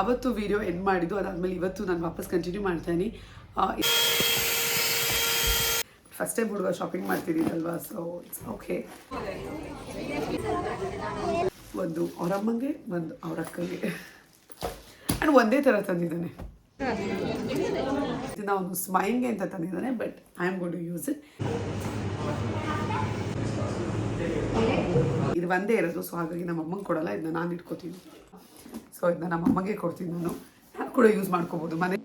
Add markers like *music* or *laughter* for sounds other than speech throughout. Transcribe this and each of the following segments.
ಆವತ್ತು video end ಮಾಡಿದ್ದು, ಅದಾದಮೇಲೆ ಇವತ್ತು ನಾನು ವಾಪಸ್ ಕಂಟಿನ್ಯೂ ಮಾಡ್ತೀನಿ. ಫಸ್ಟ್ ಟೈಮ್ ಹುಡುಗ ಶಾಪಿಂಗ್ ಮಾಡ್ತಿದ್ದೀನಲ್ವಾ ಸೊ ಇಟ್ಸ್ ಓಕೆ ಒಂದು ಅವ್ರ ಅಮ್ಮಂಗೆ, ಒಂದು ಅವ್ರ ಅಕ್ಕಂಗೆ. ಆ್ಯಂಡ್ ಒಂದೇ ಥರ ತಂದಿದ್ದಾನೆ. ಇದನ್ನ ಅವನು ಸ್ಮೈಲ್ಗೆ ಅಂತ ತಂದಿದ್ದಾನೆ but I am gonna use it ಇದು ಒಂದೇ ಇರೋದು ಸೊ ಹಾಗಾಗಿ ನಮ್ಮ ಅಮ್ಮಂಗೆ ಕೊಡಲ್ಲ, ಇದನ್ನ ನಾನು ಇಟ್ಕೋತೀನಿ. ಸೊ ಇದನ್ನ ನಮ್ಮ ಅಮ್ಮಗೆ ಕೊಡ್ತೀನಿ ನಾನು. ನಾನು ಕೂಡ ಯೂಸ್ ಮಾಡ್ಕೋಬಹುದು ಮನೆ.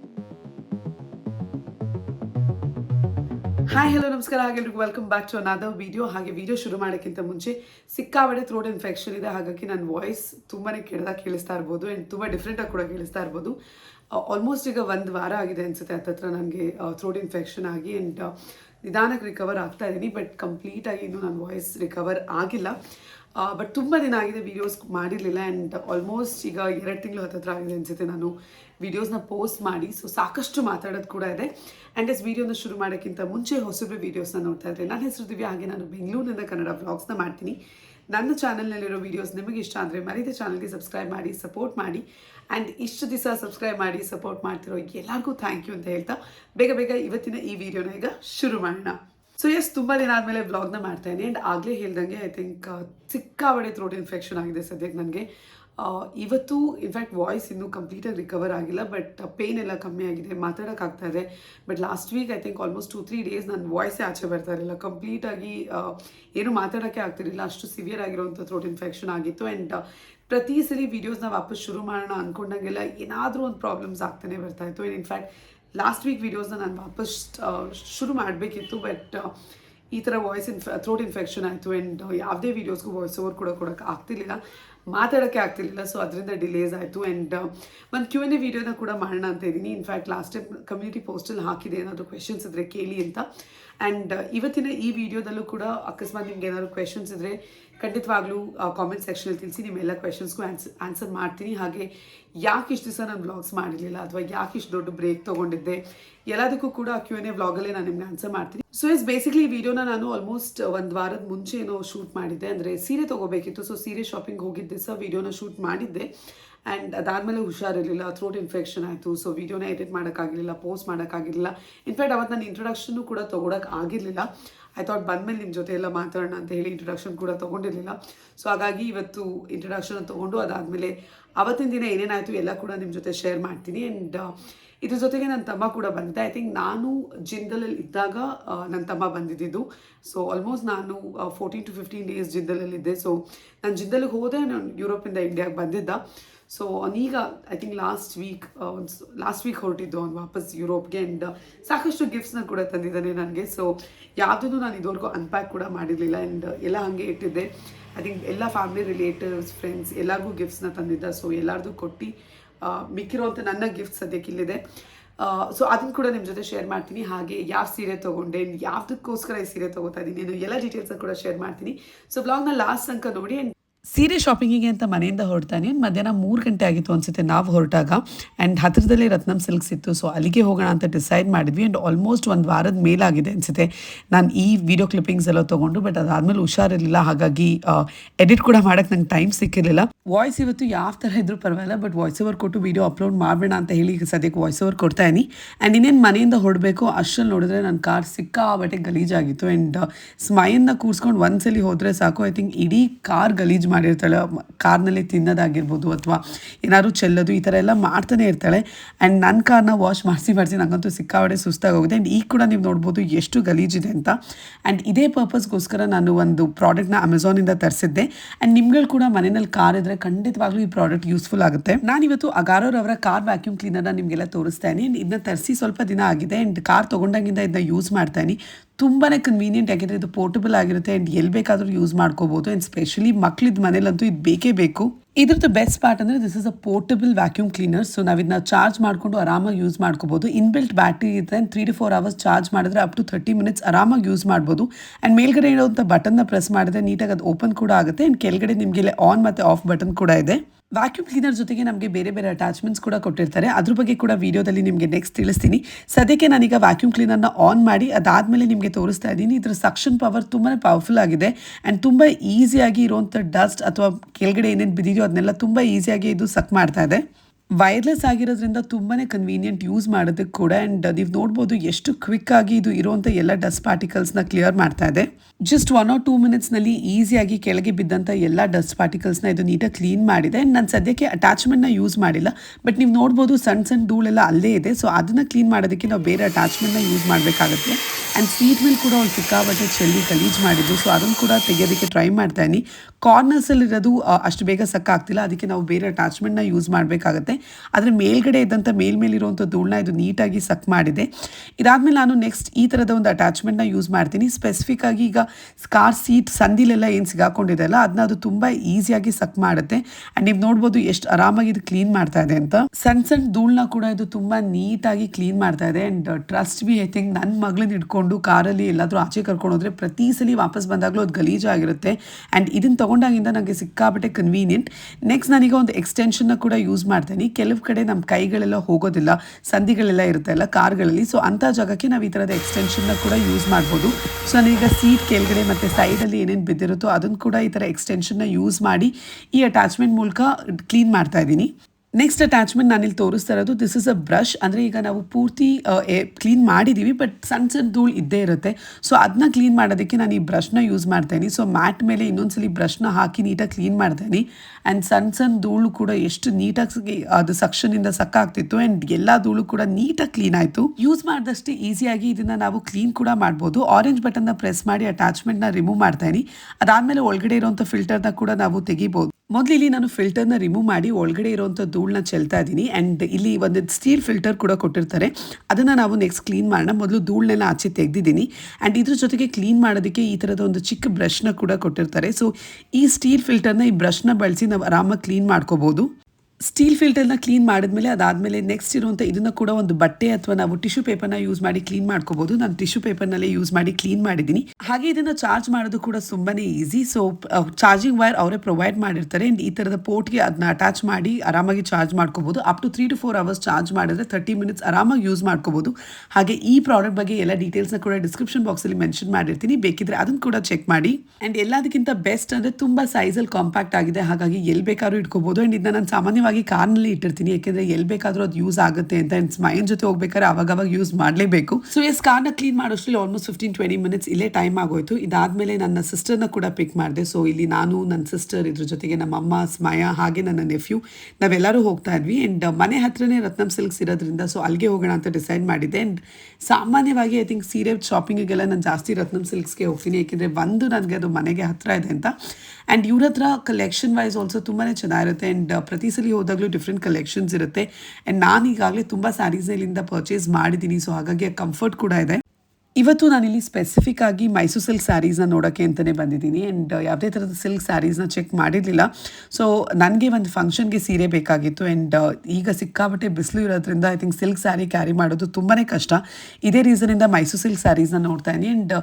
ಹಾಯ್ ಹಲೋ ನಮಸ್ಕಾರ. ಹಾಗೆ ಎಲ್ರಿಗೂ welcome back to another video ಹಾಗೆ ವಿಡಿಯೋ ಶುರು ಮಾಡೋಕ್ಕಿಂತ ಮುಂಚೆ ಸಿಕ್ಕಾಬಡೆ ಥ್ರೋಟ್ ಇನ್ಫೆಕ್ಷನ್ ಇದೆ. ಹಾಗಾಗಿ ನನ್ನ ವಾಯ್ಸ್ ತುಂಬಾ ಕೆಡ್ದಾಗ ಕೇಳಿಸ್ತಾ ಇರ್ಬೋದು ಆ್ಯಂಡ್ ತುಂಬ ಡಿಫ್ರೆಂಟಾಗಿ ಕೂಡ ಕೇಳಿಸ್ತಾ ಇರ್ಬೋದು. ಆಲ್ಮೋಸ್ಟ್ ಈಗ ಒಂದು ವಾರ ಆಗಿದೆ ಅನಿಸುತ್ತೆ. ಹತ್ತತ್ರ ನನಗೆ ಥ್ರೋಟ್ ಇನ್ಫೆಕ್ಷನ್ ಆಗಿ ಆ್ಯಂಡ್ ನಿಧಾನಕ್ಕೆ ರಿಕವರ್ ಆಗ್ತಾ ಇದ್ದೀನಿ ಬಟ್ ಕಂಪ್ಲೀಟಾಗಿ ಇನ್ನೂ ನನ್ನ ವಾಯ್ಸ್ ರಿಕವರ್ ಆಗಿಲ್ಲ. ಬಟ್ ತುಂಬ ದಿನ ಆಗಿದೆ ವೀಡಿಯೋಸ್ ಮಾಡಿರಲಿಲ್ಲ ಆ್ಯಂಡ್ ಆಲ್ಮೋಸ್ಟ್ ಈಗ ಎರಡು ತಿಂಗಳು ಹತ್ತತ್ರ ಆಗಿದೆ ಅನಿಸುತ್ತೆ ನಾನು ವೀಡಿಯೋಸ್ನ ಪೋಸ್ಟ್ ಮಾಡಿ ಸೊ ಸಾಕಷ್ಟು ಮಾತಾಡೋದು ಕೂಡ ಇದೆ. ಆ್ಯಂಡ್ ಎಸ್ ವೀಡಿಯೋನ ಶುರು ಮಾಡೋಕ್ಕಿಂತ ಮುಂಚೆ ಹೊಸಬ್ರು ವೀಡಿಯೋಸ್ನ ನೋಡ್ತಾ ಇದ್ದೆ ನನ್ನ ಹೆಸರು ದಿವ್ಯಾ, ಹಾಗೆ ನಾನು ಬೆಂಗಳೂರಿನಿಂದ ಕನ್ನಡ ವ್ಲಾಗ್ಸ್ನ ಮಾಡ್ತೀನಿ. ನನ್ನ ಚಾನಲ್ನಲ್ಲಿರೋ ವೀಡಿಯೋಸ್ ನಿಮಗೆ ಇಷ್ಟ ಅಂದರೆ ಮರೀದೆ ಚಾನಲ್ಗೆ ಸಬ್ಸ್ಕ್ರೈಬ್ ಮಾಡಿ ಸಪೋರ್ಟ್ ಮಾಡಿ. ಆ್ಯಂಡ್ ಇಷ್ಟು ದಿವಸ ಸಬ್ಸ್ಕ್ರೈಬ್ ಮಾಡಿ ಸಪೋರ್ಟ್ ಮಾಡ್ತಿರೋ ಎಲ್ಲರಿಗೂ ಥ್ಯಾಂಕ್ ಯು ಅಂತ ಹೇಳ್ತಾ, ಬೇಗ ಬೇಗ ಇವತ್ತಿನ ಈ ವಿಡಿಯೋನ ಈಗ ಶುರು ಮಾಡೋಣ. ಸೊ ಎಸ್ ತುಂಬ ದಿನ ಆದಮೇಲೆ ವ್ಲಾಗ್ನ ಮಾಡ್ತಾ ಇದ್ದೀನಿ ಆ್ಯಂಡ್ ಆಗಲೇ ಹೇಳ್ದಂಗೆ ಐ ಥಿಂಕ್ ಸಿಕ್ಕಾಬಡೆ ಥ್ರೋಟ್ ಇನ್ಫೆಕ್ಷನ್ ಆಗಿದೆ ಸದ್ಯಕ್ಕೆ ನನಗೆ. ಇವತ್ತು ಇನ್ಫ್ಯಾಕ್ಟ್ ವಾಯ್ಸ್ ಇನ್ನೂ ಕಂಪ್ಲೀಟಾಗಿ ರಿಕವರ್ ಆಗಿಲ್ಲ ಬಟ್ ಪೇನ್ ಎಲ್ಲ ಕಮ್ಮಿ ಆಗಿದೆ. ಮಾತಾಡೋಕ್ಕಾಗ್ತಾ ಇದೆ. But last week I think almost two three days ನನ್ನ ವಾಯ್ಸೇ ಆಚೆ ಬರ್ತಾ ಇರಲಿಲ್ಲ. ಕಂಪ್ಲೀಟಾಗಿ ಏನು ಮಾತಾಡೋಕ್ಕೆ ಆಗ್ತಿರಲಿಲ್ಲ. ಅಷ್ಟು ಸಿವಿಯರ್ ಆಗಿರೋವಂಥ ಥ್ರೋಟ್ ಇನ್ಫೆಕ್ಷನ್ ಆಗಿತ್ತು. ಆ್ಯಂಡ್ ಪ್ರತಿ ಸರಿ ವೀಡಿಯೋಸ್ನ ವಾಪಸ್ ಶುರು ಮಾಡೋಣ ಅಂದ್ಕೊಂಡಂಗೆಲ್ಲ ಏನಾದರೂ ಒಂದು ಪ್ರಾಬ್ಲಮ್ಸ್ ಆಗ್ತಾನೆ ಬರ್ತಾ ಇತ್ತು. ಇನ್ಫ್ಯಾಕ್ಟ್ ಲಾಸ್ಟ್ ವೀಕ್ ವೀಡಿಯೋಸ್ನ ನಾನು ವಾಪಸ್ ಶುರು ಮಾಡಬೇಕಿತ್ತು ಬಟ್ ಈ ಥರ ವಾಯ್ಸ್ ಇನ್ ಥ್ರೋಟ್ ಇನ್ಫೆಕ್ಷನ್ ಆಯಿತು. ಆ್ಯಂಡ್ ಯಾವುದೇ ವೀಡಿಯೋಸ್ಗೂ ವಾಯ್ಸ್ ಓವರ್ ಕೂಡ ಕೊಡೋಕ್ಕೆ ಆಗ್ತಿರ್ಲಿಲ್ಲ. ಮಾತಾಡೋಕ್ಕೆ ಆಗ್ತಿರ್ಲಿಲ್ಲ ಸೊ ಅದರಿಂದ ಡಿಲೇಸ್ ಆಯಿತು. ಆ್ಯಂಡ್ ಒಂದು ಕ್ಯೂ ಎನ್ ಎ ವೀಡಿಯೋನ ಕೂಡ ಮಾಡೋಣ ಅಂತ ಇದ್ದೀನಿ. In fact last time community ಪೋಸ್ಟಲ್ಲಿ ಹಾಕಿದೆ, ಏನಾದರೂ ಕ್ವೆಶನ್ಸ್ ಇದ್ದರೆ ಕೇಳಿ ಅಂತ. ಆ್ಯಂಡ್ ಇವತ್ತಿನ ಈ ವಿಡಿಯೋದಲ್ಲೂ ಕೂಡ ಅಕಸ್ಮಾತ್ ನಿಮ್ಗೆ ಏನಾದರೂ ಕ್ವೆಶನ್ಸ್ ಇದ್ದರೆ ಖಂಡಿತವಾಗ್ಲೂ ಕಾಮೆಂಟ್ ಸೆಕ್ಷನಲ್ಲಿ ತಿಳಿಸಿ ನಿಮ್ಮೆಲ್ಲ ಕ್ವೆಶನ್ಸ್ಗೂ ಆನ್ಸರ್ ಆನ್ಸರ್ ಮಾಡ್ತೀನಿ. ಹಾಗೆ ಯಾಕೆ ಇಷ್ಟು ದಿವಸ ನಾನು ಬ್ಲಾಗ್ಸ್ ಮಾಡಿರಲಿಲ್ಲ ಅಥವಾ ಯಾಕೆ ಇಷ್ಟು ದೊಡ್ಡ ಬ್ರೇಕ್ ತೊಗೊಂಡಿದ್ದೆ, ಎಲ್ಲದಕ್ಕೂ ಕೂಡ ಕ್ಯೂ ಎನ್ ಎ ನಾನು ನಿಮ್ಗೆ ಆನ್ಸರ್ ಮಾಡ್ತೀನಿ. ಸೊ ಇಸ್ ಬೇಸಿಕ್ಲಿ ವಿಡಿಯೋನ ನಾನು ಆಲ್ಮೋಸ್ಟ್ ಒಂದು ವಾರದ ಮುಂಚೆ ಏನೋ ಶೂಟ್ ಮಾಡಿದ್ದೆ. ಅಂದರೆ ಸೀರೆ ತೊಗೋಬೇಕಿತ್ತು. ಸೊ ಸೀರೆ ಶಾಪಿಂಗ್ ಹೋಗಿದ್ದೆ. ಸಹ ವಿಡಿಯೋನ ಶೂಟ್ ಮಾಡಿದ್ದೆ. ಆ್ಯಂಡ್ ಅದಾದಮೇಲೆ ಹುಷಾರಿರಲಿಲ್ಲ. ಥ್ರೋಟ್ ಇನ್ಫೆಕ್ಷನ್ ಆಯಿತು. ಸೊ ವಿಡಿಯೋನ ಎಡಿಟ್ ಮಾಡೋಕ್ಕಾಗಿರಲಿಲ್ಲ ಪೋಸ್ಟ್ ಮಾಡೋಕ್ಕಾಗಿರಲಿಲ್ಲ. ಇನ್ಫ್ಯಾಕ್ಟ್ ಅವತ್ತು ನಾನು ಇಂಟ್ರೊಡಕ್ಷನ್ನು ಕೂಡ ತೊಗೊಳಕ್ಕೆ ಆಗಿರಲಿಲ್ಲ. ಐ ಥಾಟ್ ಬಂದಮೇಲೆ ನಿಮ್ಮ ಜೊತೆ ಎಲ್ಲ ಮಾತಾಡೋಣ ಅಂತ ಹೇಳಿ ಇಂಟ್ರೊಡಕ್ಷನ್ ಕೂಡ ತೊಗೊಂಡಿರಲಿಲ್ಲ. ಸೊ ಹಾಗಾಗಿ ಇವತ್ತು ಇಂಟ್ರೊಡಕ್ಷನ್ ತೊಗೊಂಡು ಅದಾದಮೇಲೆ ಅವತ್ತಿನ ದಿನ ಏನೇನಾಯಿತು ಎಲ್ಲ ಕೂಡ ನಿಮ್ಮ ಜೊತೆ ಶೇರ್ ಮಾಡ್ತೀನಿ. ಆ್ಯಂಡ್ ಇದ್ರ ಜೊತೆಗೆ ನನ್ನ ತಮ್ಮ ಕೂಡ ಬಂದಿದ್ದೆ. ಐ ಥಿಂಕ್ ನಾನು ಜಿಂದಲಲ್ಲಿ ಇದ್ದಾಗ ನನ್ನ ತಮ್ಮ ಬಂದಿದ್ದಿದ್ದು. ಸೊ ಆಲ್ಮೋಸ್ಟ್ ನಾನು ಫೋರ್ಟೀನ್ ಟು ಫಿಫ್ಟೀನ್ ಡೇಸ್ ಜಿಂದಲಲ್ಲಿದ್ದೆ ಸೊ ನಾನು ಜಿಂದಲಿಗೆ ಹೋದೆ, ನಾನು ಯುರೋಪಿಂದ ಇಂಡಿಯಾಗೆ ಬಂದಿದ್ದ. ಸೊ ಅವನೀಗ ಐ ಥಿಂಕ್ ಲಾಸ್ಟ್ ವೀಕ್ ಒಂದು ಲಾಸ್ಟ್ ವೀಕ್ ಹೊರಟಿದ್ದು ಅವ್ನು ವಾಪಸ್ ಯುರೋಪ್ಗೆ ಆ್ಯಂಡ್ ಸಾಕಷ್ಟು ಗಿಫ್ಟ್ಸ್ನ ಕೂಡ ತಂದಿದ್ದಾನೆ ನನಗೆ. ಸೊ ಯಾವುದನ್ನು ನಾನು ಇದುವರೆಗೂ ಅನ್ಪ್ಯಾಕ್ ಕೂಡ ಮಾಡಿರಲಿಲ್ಲ ಆ್ಯಂಡ್ ಎಲ್ಲ ಹಾಗೆ ಇಟ್ಟಿದ್ದೆ. ಐ ಥಿಂಕ್ ಎಲ್ಲ ಫ್ಯಾಮಿಲಿ ರಿಲೇಟಿವ್ಸ್ ಫ್ರೆಂಡ್ಸ್ ಎಲ್ಲರಿಗೂ ಗಿಫ್ಟ್ಸ್ನ ತಂದಿದ್ದ. ಸೊ ಎಲ್ಲರದು ಕೊಟ್ಟು ಮಿಕ್ಕಿರೋಂಥ ನನ್ನ ಗಿಫ್ಟ್ ಸದ್ಯಕ್ಕಿಲ್ಲಿದೆ ಸೊ ಅದನ್ನು ಕೂಡ ನಿಮ್ಮ ಜೊತೆ ಶೇರ್ ಮಾಡ್ತೀನಿ. ಹಾಗೆ ಯಾವ ಸೀರೆ ತೊಗೊಂಡೆ ಯಾವುದಕ್ಕೋಸ್ಕರ ಈ ಸೀರೆ ತೊಗೋತಾ ಇದ್ದೀನಿ ಎಲ್ಲ ಡೀಟೇಲ್ಸ್ ಕೂಡ ಶೇರ್ ಮಾಡ್ತೀನಿ. ಸೊ ಬ್ಲಾಗ್ನ ಲಾಸ್ಟ್ ಅಂಕ ನೋಡಿ ಆ್ಯಂಡ್ ಸೀರೆ ಶಾಪಿಂಗಿಗೆ ಅಂತ ಮನೆಯಿಂದ ಹೊರಡ್ತಾನೆ ಮಧ್ಯಾಹ್ನ ಮೂರು ಗಂಟೆ ಆಗಿತ್ತು ಅನಿಸುತ್ತೆ ನಾವು ಹೊರಟಾಗ. ಆ್ಯಂಡ್ ಹತ್ತಿರದಲ್ಲೇ ರತ್ನಂ ಸಿಲ್ಕ್ಸ್ ಇತ್ತು ಸೊ ಅಲ್ಲಿಗೆ ಹೋಗೋಣ ಅಂತ ಡಿಸೈಡ್ ಮಾಡಿದ್ವಿ ಆ್ಯಂಡ್ ಆಲ್ಮೋಸ್ಟ್ ಒಂದು ವಾರದ ಮೇಲಾಗಿದೆ ಅನಿಸುತ್ತೆ. ನಾನು ಈ ವಿಡಿಯೋ ಕ್ಲಿಪ್ಪಿಂಗ್ಸ್ ಎಲ್ಲ ತೊಗೊಂಡು ಬಟ್ ಅದಾದಮೇಲೆ ಹುಷಾರಿರಲಿಲ್ಲ. ಹಾಗಾಗಿ ಎಡಿಟ್ ಕೂಡ ಮಾಡೋಕ್ಕೆ ನಂಗೆ ಟೈಮ್ ಸಿಕ್ಕಿರಲಿಲ್ಲ. ವಾಯ್ಸ್ ಇವತ್ತು ಯಾವ ಥರ ಇದ್ರು ಪರವಾಗಿಲ್ಲ ಬಟ್ ವಾಯ್ಸ್ ಓವರ್ ಕೊಟ್ಟು ವೀಡಿಯೋ ಅಪ್ಲೋಡ್ ಮಾಡಬೇಡ ಅಂತ ಹೇಳಿ ಸದ್ಯಕ್ಕೆ ವಾಯ್ಸ್ ಓವರ್ ಕೊಡ್ತಾ ಇದೀನಿ. ಆ್ಯಂಡ್ ಇನ್ನೇನು ಮನೆಯಿಂದ ಹೊರಡಬೇಕು ಅಷ್ಟ್ರಲ್ಲಿ ನೋಡಿದ್ರೆ ನನ್ನ ಕಾರ್ ಸಿಕ್ಕಾಬಟ್ಟೆ ಗಲೀಜಾಗಿತ್ತು. ಆ್ಯಂಡ್ ಸ್ಮೈನ್ನ ಕೂರಿಸ್ಕೊಂಡು ಒಂದ್ಸಲಿ ಹೋದರೆ ಸಾಕು. ಐ ಥಿಂಕ್ ಇಡೀ ಕಾರ್ ಗಲೀಜು ಮಾಡಿರ್ತಾಳೆ, ಕಾರ್ನಲ್ಲಿ ತಿನ್ನೋದಾಗಿರ್ಬೋದು ಅಥವಾ ಏನಾದ್ರು ಚೆಲ್ಲೋದು ಈ ಥರ ಎಲ್ಲ ಮಾಡ್ತಾನೆ ಇರ್ತಾಳೆ. ಆ್ಯಂಡ್ ನನ್ನ ಕಾರ್ನ ವಾಶ್ ಮಾಡಿಸಿ ಮಾಡಿಸಿ ನನಗಂತೂ ಸಿಕ್ಕಾವಡೆ ಸುಸ್ತಾಗಿ ಹೋಗಿದೆ ಆ್ಯಂಡ್ ಈಗ ಕೂಡ ನೀವು ನೋಡ್ಬೋದು ಎಷ್ಟು ಗಲೀಜಿದೆ ಅಂತ. ಆ್ಯಂಡ್ ಇದೇ ಪರ್ಪಸ್ಗೋಸ್ಕರ ನಾನು ಒಂದು ಪ್ರಾಡಕ್ಟ್ನ ಅಮೆಝಾನಿಂದ ತರಿಸಿದ್ದೆ. ಆ್ಯಂಡ್ ನಿಮ್ಗಳು ಕೂಡ ಮನೆಯಲ್ಲಿ ಕಾರ್ ಇದ್ದರೆ ಖಂಡಿತವಾಗ್ಲೂ ಈ ಪ್ರಾಡಕ್ಟ್ ಯೂಸ್ಫುಲ್ ಆಗುತ್ತೆ. ನಾನಿವತ್ತು ಅಗಾರೋರ್ ಅವರ ಕಾರ್ ವ್ಯಾಕ್ಯೂಮ್ ಕ್ಲೀನರ್ನ ನಿಮಗೆಲ್ಲ ತೋರಿಸ್ತಾ ಇದ್ದೀನಿ ಇದನ್ನ ತರಿಸಿ ಸ್ವಲ್ಪ ದಿನ ಆಗಿದೆ. ಆ್ಯಂಡ್ ಕಾರ್ ತೊಗೊಂಡಾಗಿಂದ ಇದನ್ನ ಯೂಸ್ ಮಾಡ್ತಾ ಇದ್ದೀನಿ ತುಂಬಾ ಕನ್ವೀನಿಯೆಂಟ್ ಯಾಕೆಂದರೆ ಇದು ಪೋರ್ಟಬಲ್ ಆಗಿರುತ್ತೆ ಆ್ಯಂಡ್ ಎಲ್ಲಿ ಬೇಕಾದರೂ ಯೂಸ್ ಮಾಡ್ಕೋಬೋದು ಆ್ಯಂಡ್ ಸ್ಪೆಷಲಿ ಮಕ್ಳಿದ ಮನೇಲಂತೂ ಇದು ಬೇಕೇ ಬೇಕು. ಇದ್ರದ್ದು ಬೆಸ್ಟ್ ಪಾರ್ಟ್ ಅಂದರೆ this is a portable vacuum cleaner so ನಾವು ಚಾರ್ಜ್ ಮಾಡಿಕೊಂಡು ಆರಾಮಾಗಿ ಯೂಸ್ ಮಾಡ್ಕೋಬೋದು. ಇನ್ಬಿಲ್ಟ್ ಬ್ಯಾಟ್ರಿ ಇದೆ three to four hours charge ಮಾಡಿದ್ರೆ ಅಪ್ ಟು ಥರ್ಟಿ ಮಿನಿಟ್ಸ್ ಆರಾಮಾಗಿ ಯೂಸ್ ಮಾಡ್ಬೋದು. ಆ್ಯಂಡ್ ಮೇಲ್ಗಡೆ ಇರೋಂಥ ಬಟನ್ನ ಪ್ರೆಸ್ ಮಾಡಿದ್ರೆ ನೀಟಾಗಿ ಅದು ಓಪನ್ ಕೂಡ ಆಗುತ್ತೆ ಆ್ಯಂಡ್ ಕೆಳಗಡೆ ನಿಮಗೆ ಆನ್ ಮತ್ತು ಆಫ್ ಬಟನ್ ಕೂಡ ಇದೆ. ವ್ಯಾಕ್ಯೂಮ್ ಕ್ಲೀನರ್ ಜೊತೆಗೆ ನಮಗೆ ಬೇರೆ ಬೇರೆ ಅಟ್ಯಾಚ್ಮೆಂಟ್ಸ್ ಕೂಡ ಕೊಟ್ಟಿರ್ತಾರೆ. ಅದ್ರ ಬಗ್ಗೆ ಕೂಡ ವೀಡಿಯೋದಲ್ಲಿ ನಿಮಗೆ ನೆಕ್ಸ್ಟ್ ತಿಳಿಸ್ತೀನಿ. ಸದ್ಯಕ್ಕೆ ನಾನೀಗ ವ್ಯಾಕ್ಯೂಮ್ ಕ್ಲೀನರ್ನ ಆನ್ ಮಾಡಿ, ಅದಾದಮೇಲೆ ನಿಮಗೆ ತೋರಿಸ್ತಾ ಇದ್ದೀನಿ. ಇದರ ಸಕ್ಷನ್ ಪವರ್ ತುಂಬಾ ಪವರ್ಫುಲ್ ಆಗಿದೆ. ಆ್ಯಂಡ್ ತುಂಬ ಈಸಿಯಾಗಿ ಇರುವಂಥ ಡಸ್ಟ್ ಅಥವಾ ಕೆಳಗಡೆ ಏನೇನು ಬಿದ್ದಿದೆಯೋ ಅದನ್ನೆಲ್ಲ ತುಂಬ ಈಸಿಯಾಗಿ ಇದು ಸಕ್ ಮಾಡ್ತಾ ಇದೆ. ವೈರ್ಲೆಸ್ ಆಗಿರೋದ್ರಿಂದ ತುಂಬಾ ಕನ್ವೀನಿಯಂಟ್ ಯೂಸ್ ಮಾಡೋದಕ್ಕೆ ಕೂಡ ಆ್ಯಂಡ್ ನೀವು ನೋಡ್ಬೋದು ಎಷ್ಟು ಕ್ವಿಕ್ ಆಗಿ ಇದು ಇರುವಂಥ ಎಲ್ಲ ಡಸ್ಟ್ ಪಾರ್ಟಿಕಲ್ಸ್ನ ಕ್ಲಿಯರ್ ಮಾಡ್ತಾ ಇದೆ. ಜಸ್ಟ್ ಒನ್ ಆರ್ ಟೂ ಮಿನಿಟ್ಸ್ನಲ್ಲಿ ಈಸಿಯಾಗಿ ಕೆಳಗೆ ಬಿದ್ದಂಥ ಎಲ್ಲ ಡಸ್ಟ್ ಪಾರ್ಟಿಕಲ್ಸ್ನ ಇದು ನೀಟಾಗಿ ಕ್ಲೀನ್ ಮಾಡಿದೆ. ನಾನು ಸದ್ಯಕ್ಕೆ ಅಟ್ಯಾಚ್ಮೆಂಟ್ನ ಯೂಸ್ ಮಾಡಿಲ್ಲ. ಬಟ್ ನೀವು ನೋಡ್ಬೋದು ಸಣ್ಣ ಸಣ್ಣ ಧೂಳೆಲ್ಲ ಅಲ್ಲೇ ಇದೆ. ಸೊ ಅದನ್ನು ಕ್ಲೀನ್ ಮಾಡೋದಕ್ಕೆ ನಾವು ಬೇರೆ ಅಟ್ಯಾಚ್ಮೆಂಟ್ನ ಯೂಸ್ ಮಾಡಬೇಕಾಗುತ್ತೆ. ಆ್ಯಂಡ್ ಸ್ವೀಟ್ ಮೇಲೆ ಕೂಡ ಒಂದು ಸಿಕ್ಕಾಬಟ್ಟೆ ಚೆಲ್ಲಿ ಗಲೀಜ್ ಮಾಡಿದ್ದು. ಸೊ ಅದನ್ನು ಕೂಡ ತೆಗೆಯೋದಕ್ಕೆ ಟ್ರೈ ಮಾಡ್ತಾ ಇದ್ದೀನಿ ಕಾರ್ನರ್ಸಲ್ಲಿರೋದು ಅಷ್ಟು ಬೇಗ ಸಕ್ಕಾಗ್ತಿಲ್ಲ. ಅದಕ್ಕೆ ನಾವು ಬೇರೆ ಅಟ್ಯಾಚ್ಮೆಂಟ್ನ ಯೂಸ್ ಮಾಡಬೇಕಾಗತ್ತೆ. ಆದರೆ ಮೇಲ್ಗಡೆ ಇದ್ದಂಥ ಮೇಲ್ಮೇಲಿರುವಂಥ ಧೂಳನ್ನ ಇದು ನೀಟಾಗಿ ಸಕ್ ಮಾಡಿದೆ. ಇದಾದಮೇಲೆ ನಾನು ನೆಕ್ಸ್ಟ್ ಈ ಥರದ ಒಂದು ಅಟ್ಯಾಚ್ಮೆಂಟ್ನ ಯೂಸ್ ಮಾಡ್ತೀನಿ. ಸ್ಪೆಸಿಫಿಕ್ ಆಗಿ ಈಗ ಸ್ಕಾರ್ ಸೀಟ್ ಸಂದಿಲೆಲ್ಲ ಏನು ಸಿಗಾಕೊಂಡಿದೆ ಅಲ್ಲ, ಅದನ್ನ ಅದು ತುಂಬ ಈಸಿಯಾಗಿ ಸಕ್ ಮಾಡುತ್ತೆ. ಆ್ಯಂಡ್ ನೀವು ನೋಡ್ಬೋದು ಎಷ್ಟು ಆರಾಮಾಗಿ ಇದು ಕ್ಲೀನ್ ಮಾಡ್ತಾ ಇದೆ ಅಂತ. ಸಣ್ಣ ಸಣ್ಣ ಧೂಳನ್ನ ಕೂಡ ಇದು ತುಂಬ ನೀಟಾಗಿ ಕ್ಲೀನ್ ಮಾಡ್ತಾ ಇದೆ and trust me I think ನನ್ನ ಮಗಳನ್ನ ಹಿಡ್ಕೊಂಡು ಕಾರಲ್ಲಿ ಎಲ್ಲಾದರೂ ಆಚೆ ಕರ್ಕೊಂಡು ಹೋದರೆ ಪ್ರತಿ ಸಲ ವಾಪಸ್ ಬಂದಾಗಲೂ ಅದು ಗಲೀಜಾಗಿರುತ್ತೆ ಆ್ಯಂಡ್ ಇದನ್ನು ತೊಗೊಂಡಾಗಿಂದ ನನಗೆ ಸಿಕ್ಕಾಪಟ್ಟೆ ಕನ್ವೀನಿಯೆಂಟ್ ನೆಕ್ಸ್ಟ್ ನಾನೀಗ ಒಂದು ಎಕ್ಸ್ಟೆನ್ಷನ್ನ ಕೂಡ ಯೂಸ್ ಮಾಡ್ತೀನಿ. ಕೆಲವು ಕಡೆ ನಮ್ಮ ಕೈಗಳೆಲ್ಲ ಹೋಗೋದಿಲ್ಲ ಸಂಧಿಗಳೆಲ್ಲ ಇರುತ್ತಲ್ಲ ಕಾರ್ಗಳಲ್ಲಿ. ಸೊ ಅಂಥ ಜಾಗಕ್ಕೆ ನಾವು ಈ ಥರದ ಎಕ್ಸ್ಟೆನ್ಷನ್ನ ಕೂಡ ಯೂಸ್ ಮಾಡ್ಬೋದು. ಸೊ ನಾನೀಗ ಸೀಟ್ ಕೆಳಗಡೆ ಮತ್ತು ಸೈಡಲ್ಲಿ ಏನೇನು ಬಿದ್ದಿರುತ್ತೋ ಅದನ್ನು ಕೂಡ ಈ ಥರ ಎಕ್ಸ್ಟೆನ್ಷನ್ನ ಯೂಸ್ ಮಾಡಿ ಈ ಅಟ್ಯಾಚ್ಮೆಂಟ್ ಮೂಲಕ ಕ್ಲೀನ್ ಮಾಡ್ತಾ ಇದ್ದೀನಿ. ನೆಕ್ಸ್ಟ್ ಅಟ್ಯಾಚ್ಮೆಂಟ್ ನಾನಿಲ್ಲಿ ತೋರಿಸ್ತಾ ಇರೋದು. ದಿಸ್ ಇಸ್ ಅ ಬ್ರಷ್ ಅಂದರೆ ಈಗ ನಾವು ಪೂರ್ತಿ ಕ್ಲೀನ್ ಮಾಡಿದ್ದೀವಿ ಬಟ್ ಸಣ್ಣ ಸಣ್ಣ ಧೂಳು ಇದ್ದೇ ಇರುತ್ತೆ. ಸೊ ಅದನ್ನ ಕ್ಲೀನ್ ಮಾಡೋದಕ್ಕೆ ನಾನು ಈ ಬ್ರಷ್ನ ಯೂಸ್ ಮಾಡ್ತೇನೆ ಸೊ ಮ್ಯಾಟ್ ಮೇಲೆ ಇನ್ನೊಂದ್ಸಲಿ ಬ್ರಷ್ನ ಹಾಕಿ ನೀಟಾಗಿ ಕ್ಲೀನ್ ಮಾಡ್ತೇನೆ ಆ್ಯಂಡ್ ಸಣ್ಣ ಸಣ್ಣ ಧೂಳು ಕೂಡ ಎಷ್ಟು ನೀಟಾಗಿ ಅದು ಸಕ್ಷನಿಂದ ಸಕ್ಕಾಗ್ತಿತ್ತು ಆ್ಯಂಡ್ ಎಲ್ಲ ಧೂಳು ಕೂಡ ನೀಟಾಗಿ ಕ್ಲೀನ್ ಆಯಿತು. ಯೂಸ್ ಮಾಡಿದಷ್ಟು ಈಸಿಯಾಗಿ ಇದನ್ನು ನಾವು ಕ್ಲೀನ್ ಕೂಡ ಮಾಡ್ಬೋದು. ಆರೆಂಜ್ ಬಟನ್ನ ಪ್ರೆಸ್ ಮಾಡಿ ಅಟ್ಯಾಚ್ಮೆಂಟ್ನ ರಿಮೂವ್ ಮಾಡ್ತಾಯಿನಿ ಅದಾದಮೇಲೆ ಒಳಗಡೆ ಇರೋಂಥ ಫಿಲ್ಟರ್ನ ಕೂಡ ನಾವು ತೆಗಿಬೋದು. ಮೊದಲು ಇಲ್ಲಿ ನಾನು ಫಿಲ್ಟರ್ನ ರಿಮೂವ್ ಮಾಡಿ ಒಳಗಡೆ ಇರೋವಂಥ ಧೂಳನ್ನ ಚೆಲ್ತಾ ಇದ್ದೀನಿ ಆ್ಯಂಡ್ ಇಲ್ಲಿ ಒಂದು ಸ್ಟೀಲ್ ಫಿಲ್ಟರ್ ಕೂಡ ಕೊಟ್ಟಿರ್ತಾರೆ. ಅದನ್ನು ನಾವು ನೆಕ್ಸ್ಟ್ ಕ್ಲೀನ್ ಮಾಡೋಣ. ಮೊದಲು ಧೂಳನ್ನೆಲ್ಲ ಆಚೆ ತೆಗೆದಿದ್ದೀನಿ. ಆ್ಯಂಡ್ ಇದ್ರ ಜೊತೆಗೆ ಕ್ಲೀನ್ ಮಾಡೋದಕ್ಕೆ ಈ ಥರದ ಒಂದು ಚಿಕ್ಕ ಬ್ರಷ್ನ ಕೂಡ ಕೊಟ್ಟಿರ್ತಾರೆ. ಸೊ ಈ ಸ್ಟೀಲ್ ಫಿಲ್ಟರ್ನ ಈ ಬ್ರಷ್ನ ಬಳಸಿ ನಾವು ಆರಾಮಾಗಿ ಕ್ಲೀನ್ ಮಾಡ್ಕೋಬೋದು. ಸ್ಟೀಲ್ ಫಿಲ್ಟರ್ನ ಕ್ಲೀನ್ ಮಾಡಿದ್ಮೇಲೆ ಅದಾದಮೇಲೆ ನೆಕ್ಸ್ಟ್ ಇರುವಂಥ ಇದನ್ನು ಕೂಡ ಒಂದು ಬಟ್ಟೆ ಅಥವಾ ನಾವು ಟಿಶ್ಯೂ ಪೇಪರ್ನ ಯೂಸ್ ಮಾಡಿ ಕ್ಲೀನ್ ಮಾಡ್ಕೋಬೋದು. ನಾನು ಟಿಶ್ಯೂ ಪೇಪರ್ನಲ್ಲೇ ಯೂಸ್ ಮಾಡಿ ಕ್ಲೀನ್ ಮಾಡಿದ್ದೀನಿ. ಹಾಗೆ ಇದನ್ನು ಚಾರ್ಜ್ ಮಾಡೋದು ಕೂಡ ತುಂಬಾ ಈಸಿ ಸೊ ಚಾರ್ಜಿಂಗ್ ವೈರ್ ಅವರೇ ಪ್ರೊವೈಡ್ ಮಾಡಿರ್ತಾರೆ. ಈ ಥರದ ಪೋರ್ಟ್ಗೆ ಅದನ್ನ ಅಟ್ಯಾಚ್ ಮಾಡಿ ಆರಾಮಾಗಿ ಚಾರ್ಜ್ ಮಾಡ್ಕೋಬೋದು. Up to three to four hours charge ಮಾಡಿದ್ರೆ ತರ್ಟಿ ಮಿನಿಟ್ಸ್ ಆರಾಮಾಗಿ ಯೂಸ್ ಮಾಡ್ಕೋಬೋದು. ಹಾಗೆ ಈ ಪ್ರಾಡಕ್ಟ್ ಬಗ್ಗೆ ಎಲ್ಲ ಡೀಟೇಲ್ಸ್ನ ಕೂಡ ಡಿಸ್ಕ್ರಿಪ್ಷನ್ ಬಾಕ್ಸಲ್ಲಿ ಮೆನ್ಷನ್ ಮಾಡಿರ್ತೀನಿ. ಬೇಕಿದ್ರೆ ಅದನ್ನ ಕೂಡ ಚೆಕ್ ಮಾಡಿ. ಆ್ಯಂಡ್ ಎಲ್ಲದಕ್ಕಿಂತ ಬೆಸ್ಟ್ ಅಂದರೆ ತುಂಬ ಸೈಜಲ್ಲಿ ಕಾಂಪ್ಯಾಕ್ಟ್ ಆಗಿದೆ. ಹಾಗಾಗಿ ಎಲ್ಲಿ ಬೇಕಾದ್ರೂ ಇಟ್ಕೋಬೋದು. ಆ್ಯಂಡ್ ಇದನ್ನ ನಾನು ಸಾಮಾನ್ಯವಾಗಿ ಕಾರ್ನಲ್ಲಿ ಇಟ್ಟಿರ್ತೀನಿ ಯಾಕೆಂದರೆ ಎಲ್ಲಿ ಬೇಕಾದರೂ ಅದು ಯೂಸ್ ಆಗುತ್ತೆ ಅಂತ ಆ್ಯಂಡ್ ಸ್ಮೈನ್ ಜೊತೆ ಹೋಗ್ಬೇಕಾದ್ರೆ ಅವಾಗವಾಗ ಯೂಸ್ ಮಾಡಲೇಬೇಕು. ಸೊ ಎಸ್ ಕಾರ್ನ ಕ್ಲೀನ್ ಮಾಡೋಷ್ಟರಲ್ಲಿ ಆಲ್ಮೋಸ್ಟ್ ಫಿಫ್ಟೀನ್ ಟ್ವೆಂಟಿ ಮಿನಿಟ್ಸ್ ಇಲ್ಲೇ ಟೈಮ್ ಆಗೋಯ್ತು. ಇದಾದಮೇಲೆ ನನ್ನ ಸಿಸ್ಟರ್ನ ಕೂಡ ಪಿಕ್ ಮಾಡಿದೆ. ಸೊ ಇಲ್ಲಿ ನಾನು ನನ್ನ ಸಿಸ್ಟರ್ ಇದ್ರ ಜೊತೆಗೆ ನಮ್ಮ ಅಮ್ಮ, ಸ್ಮಯ, ಹಾಗೆ ನನ್ನ ನೆಫ್ಯೂ ನಾವೆಲ್ಲರೂ ಹೋಗ್ತಾ ಇದ್ವಿ. ಆ್ಯಂಡ್ ಮನೆ ಹತ್ರನೇ ರತ್ನಂ ಸಿಲ್ಕ್ಸ್ ಇರೋದ್ರಿಂದ ಸೊ ಅಲ್ಲಿಗೆ ಹೋಗೋಣ ಅಂತ ಡಿಸೈಡ್ ಮಾಡಿದ್ದೆ. ಆ್ಯಂಡ್ ಸಾಮಾನ್ಯವಾಗಿ ಐ ಥಿಂಕ್ ಸೀರೆ ಶಾಪಿಂಗಿಗೆಲ್ಲ ನಾನು ಜಾಸ್ತಿ ರತ್ನಂ ಸಿಲ್ಕ್ಸ್ಗೆ ಹೋಗ್ತೀನಿ. ಏಕೆಂದರೆ ಒಂದು ನನಗೆ ಅದು ಮನೆಗೆ ಹತ್ರ ಇದೆ ಅಂತ. ಆ್ಯಂಡ್ ಇವ್ರ ಹತ್ರ ಕಲೆಕ್ಷನ್ ವೈಸ್ ಆಲ್ಸೋ ತುಂಬಾ ಚೆನ್ನಾಗಿರುತ್ತೆ ಆ್ಯಂಡ್ ಪ್ರತಿ ಸಲ ಹೋದಾಗಲೂ ಡಿಫ್ರೆಂಟ್ ಕಲೆಕ್ಷನ್ಸ್ ಇರುತ್ತೆ. ಆ್ಯಂಡ್ ನಾನು ಈಗಾಗಲೇ ತುಂಬ ಸ್ಯಾರೀಸ್ನಲ್ಲಿಂದ ಪರ್ಚೇಸ್ ಮಾಡಿದ್ದೀನಿ ಸೊ ಹಾಗಾಗಿ ಕಂಫರ್ಟ್ ಕೂಡ ಇದೆ. ಇವತ್ತು ನಾನಿಲ್ಲಿ ಸ್ಪೆಸಿಫಿಕ್ ಆಗಿ ಮೈಸೂರು ಸಿಲ್ಕ್ ಸ್ಯಾರೀಸ್ನ ನೋಡೋಕ್ಕೆ ಅಂತಲೇ ಬಂದಿದ್ದೀನಿ ಆ್ಯಂಡ್ ಯಾವುದೇ ಥರದ ಸಿಲ್ಕ್ ಸ್ಯಾರೀಸ್ನ ಚೆಕ್ ಮಾಡಿರಲಿಲ್ಲ. ಸೊ ನನಗೆ ಒಂದು ಫಂಕ್ಷನ್ಗೆ ಸೀರೆ ಬೇಕಾಗಿತ್ತು ಆ್ಯಂಡ್ ಈಗ ಸಿಕ್ಕಾಬಟ್ಟೆ ಬಿಸಿಲು ಇರೋದ್ರಿಂದ I think silk sari carry ಮಾಡೋದು ತುಂಬಾ ಕಷ್ಟ. ಇದೇ ರೀಸನಿಂದ ಮೈಸೂರು ಸಿಲ್ಕ್ ಸ್ಯಾರೀಸ್ನ ನೋಡ್ತಾ ಇದ್ದೀನಿ ಆ್ಯಂಡ್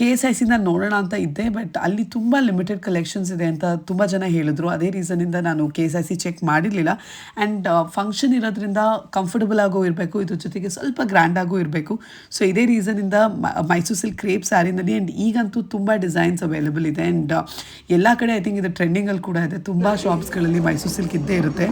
ಕೆ ಎಸ್ ಐ ಸಿನ ನೋಡೋಣ ಅಂತ ಇದ್ದೆ ಬಟ್ ಅಲ್ಲಿ ತುಂಬ ಲಿಮಿಟೆಡ್ ಕಲೆಕ್ಷನ್ಸ್ ಇದೆ ಅಂತ ತುಂಬ ಜನ ಹೇಳಿದ್ರು. ಅದೇ ರೀಸನಿಂದ ನಾನು K S I C check ಮಾಡಿರಲಿಲ್ಲ ಆ್ಯಂಡ್ ಫಂಕ್ಷನ್ ಇರೋದ್ರಿಂದ ಕಂಫರ್ಟಬಲ್ ಆಗೋ ಇರಬೇಕು, ಇದ್ರ ಜೊತೆಗೆ ಸ್ವಲ್ಪ ಗ್ರ್ಯಾಂಡ್ ಆಗೋ ಇರಬೇಕು. ಸೊ ಇದೇ ರೀಸನಿಂದ ಮೈಸೂರು ಸಿಲ್ಕ್ ಕ್ರೇಪ್ ಸ್ಯಾರಿನಲ್ಲಿ ಆ್ಯಂಡ್ ಈಗಂತೂ ತುಂಬ ಡಿಸೈನ್ಸ್ ಅವೈಲೇಬಲ್ ಇದೆ. ಆ್ಯಂಡ್ ಎಲ್ಲ ಕಡೆ ಐ ಥಿಂಕ್ ಇದು ಟ್ರೆಂಡಿಂಗಲ್ಲಿ ಕೂಡ ಇದೆ. ತುಂಬ ಶಾಪ್ಸ್ಗಳಲ್ಲಿ ಮೈಸೂರು ಸಿಲ್ಕ್ ಇದ್ದೇ ಇರುತ್ತೆ.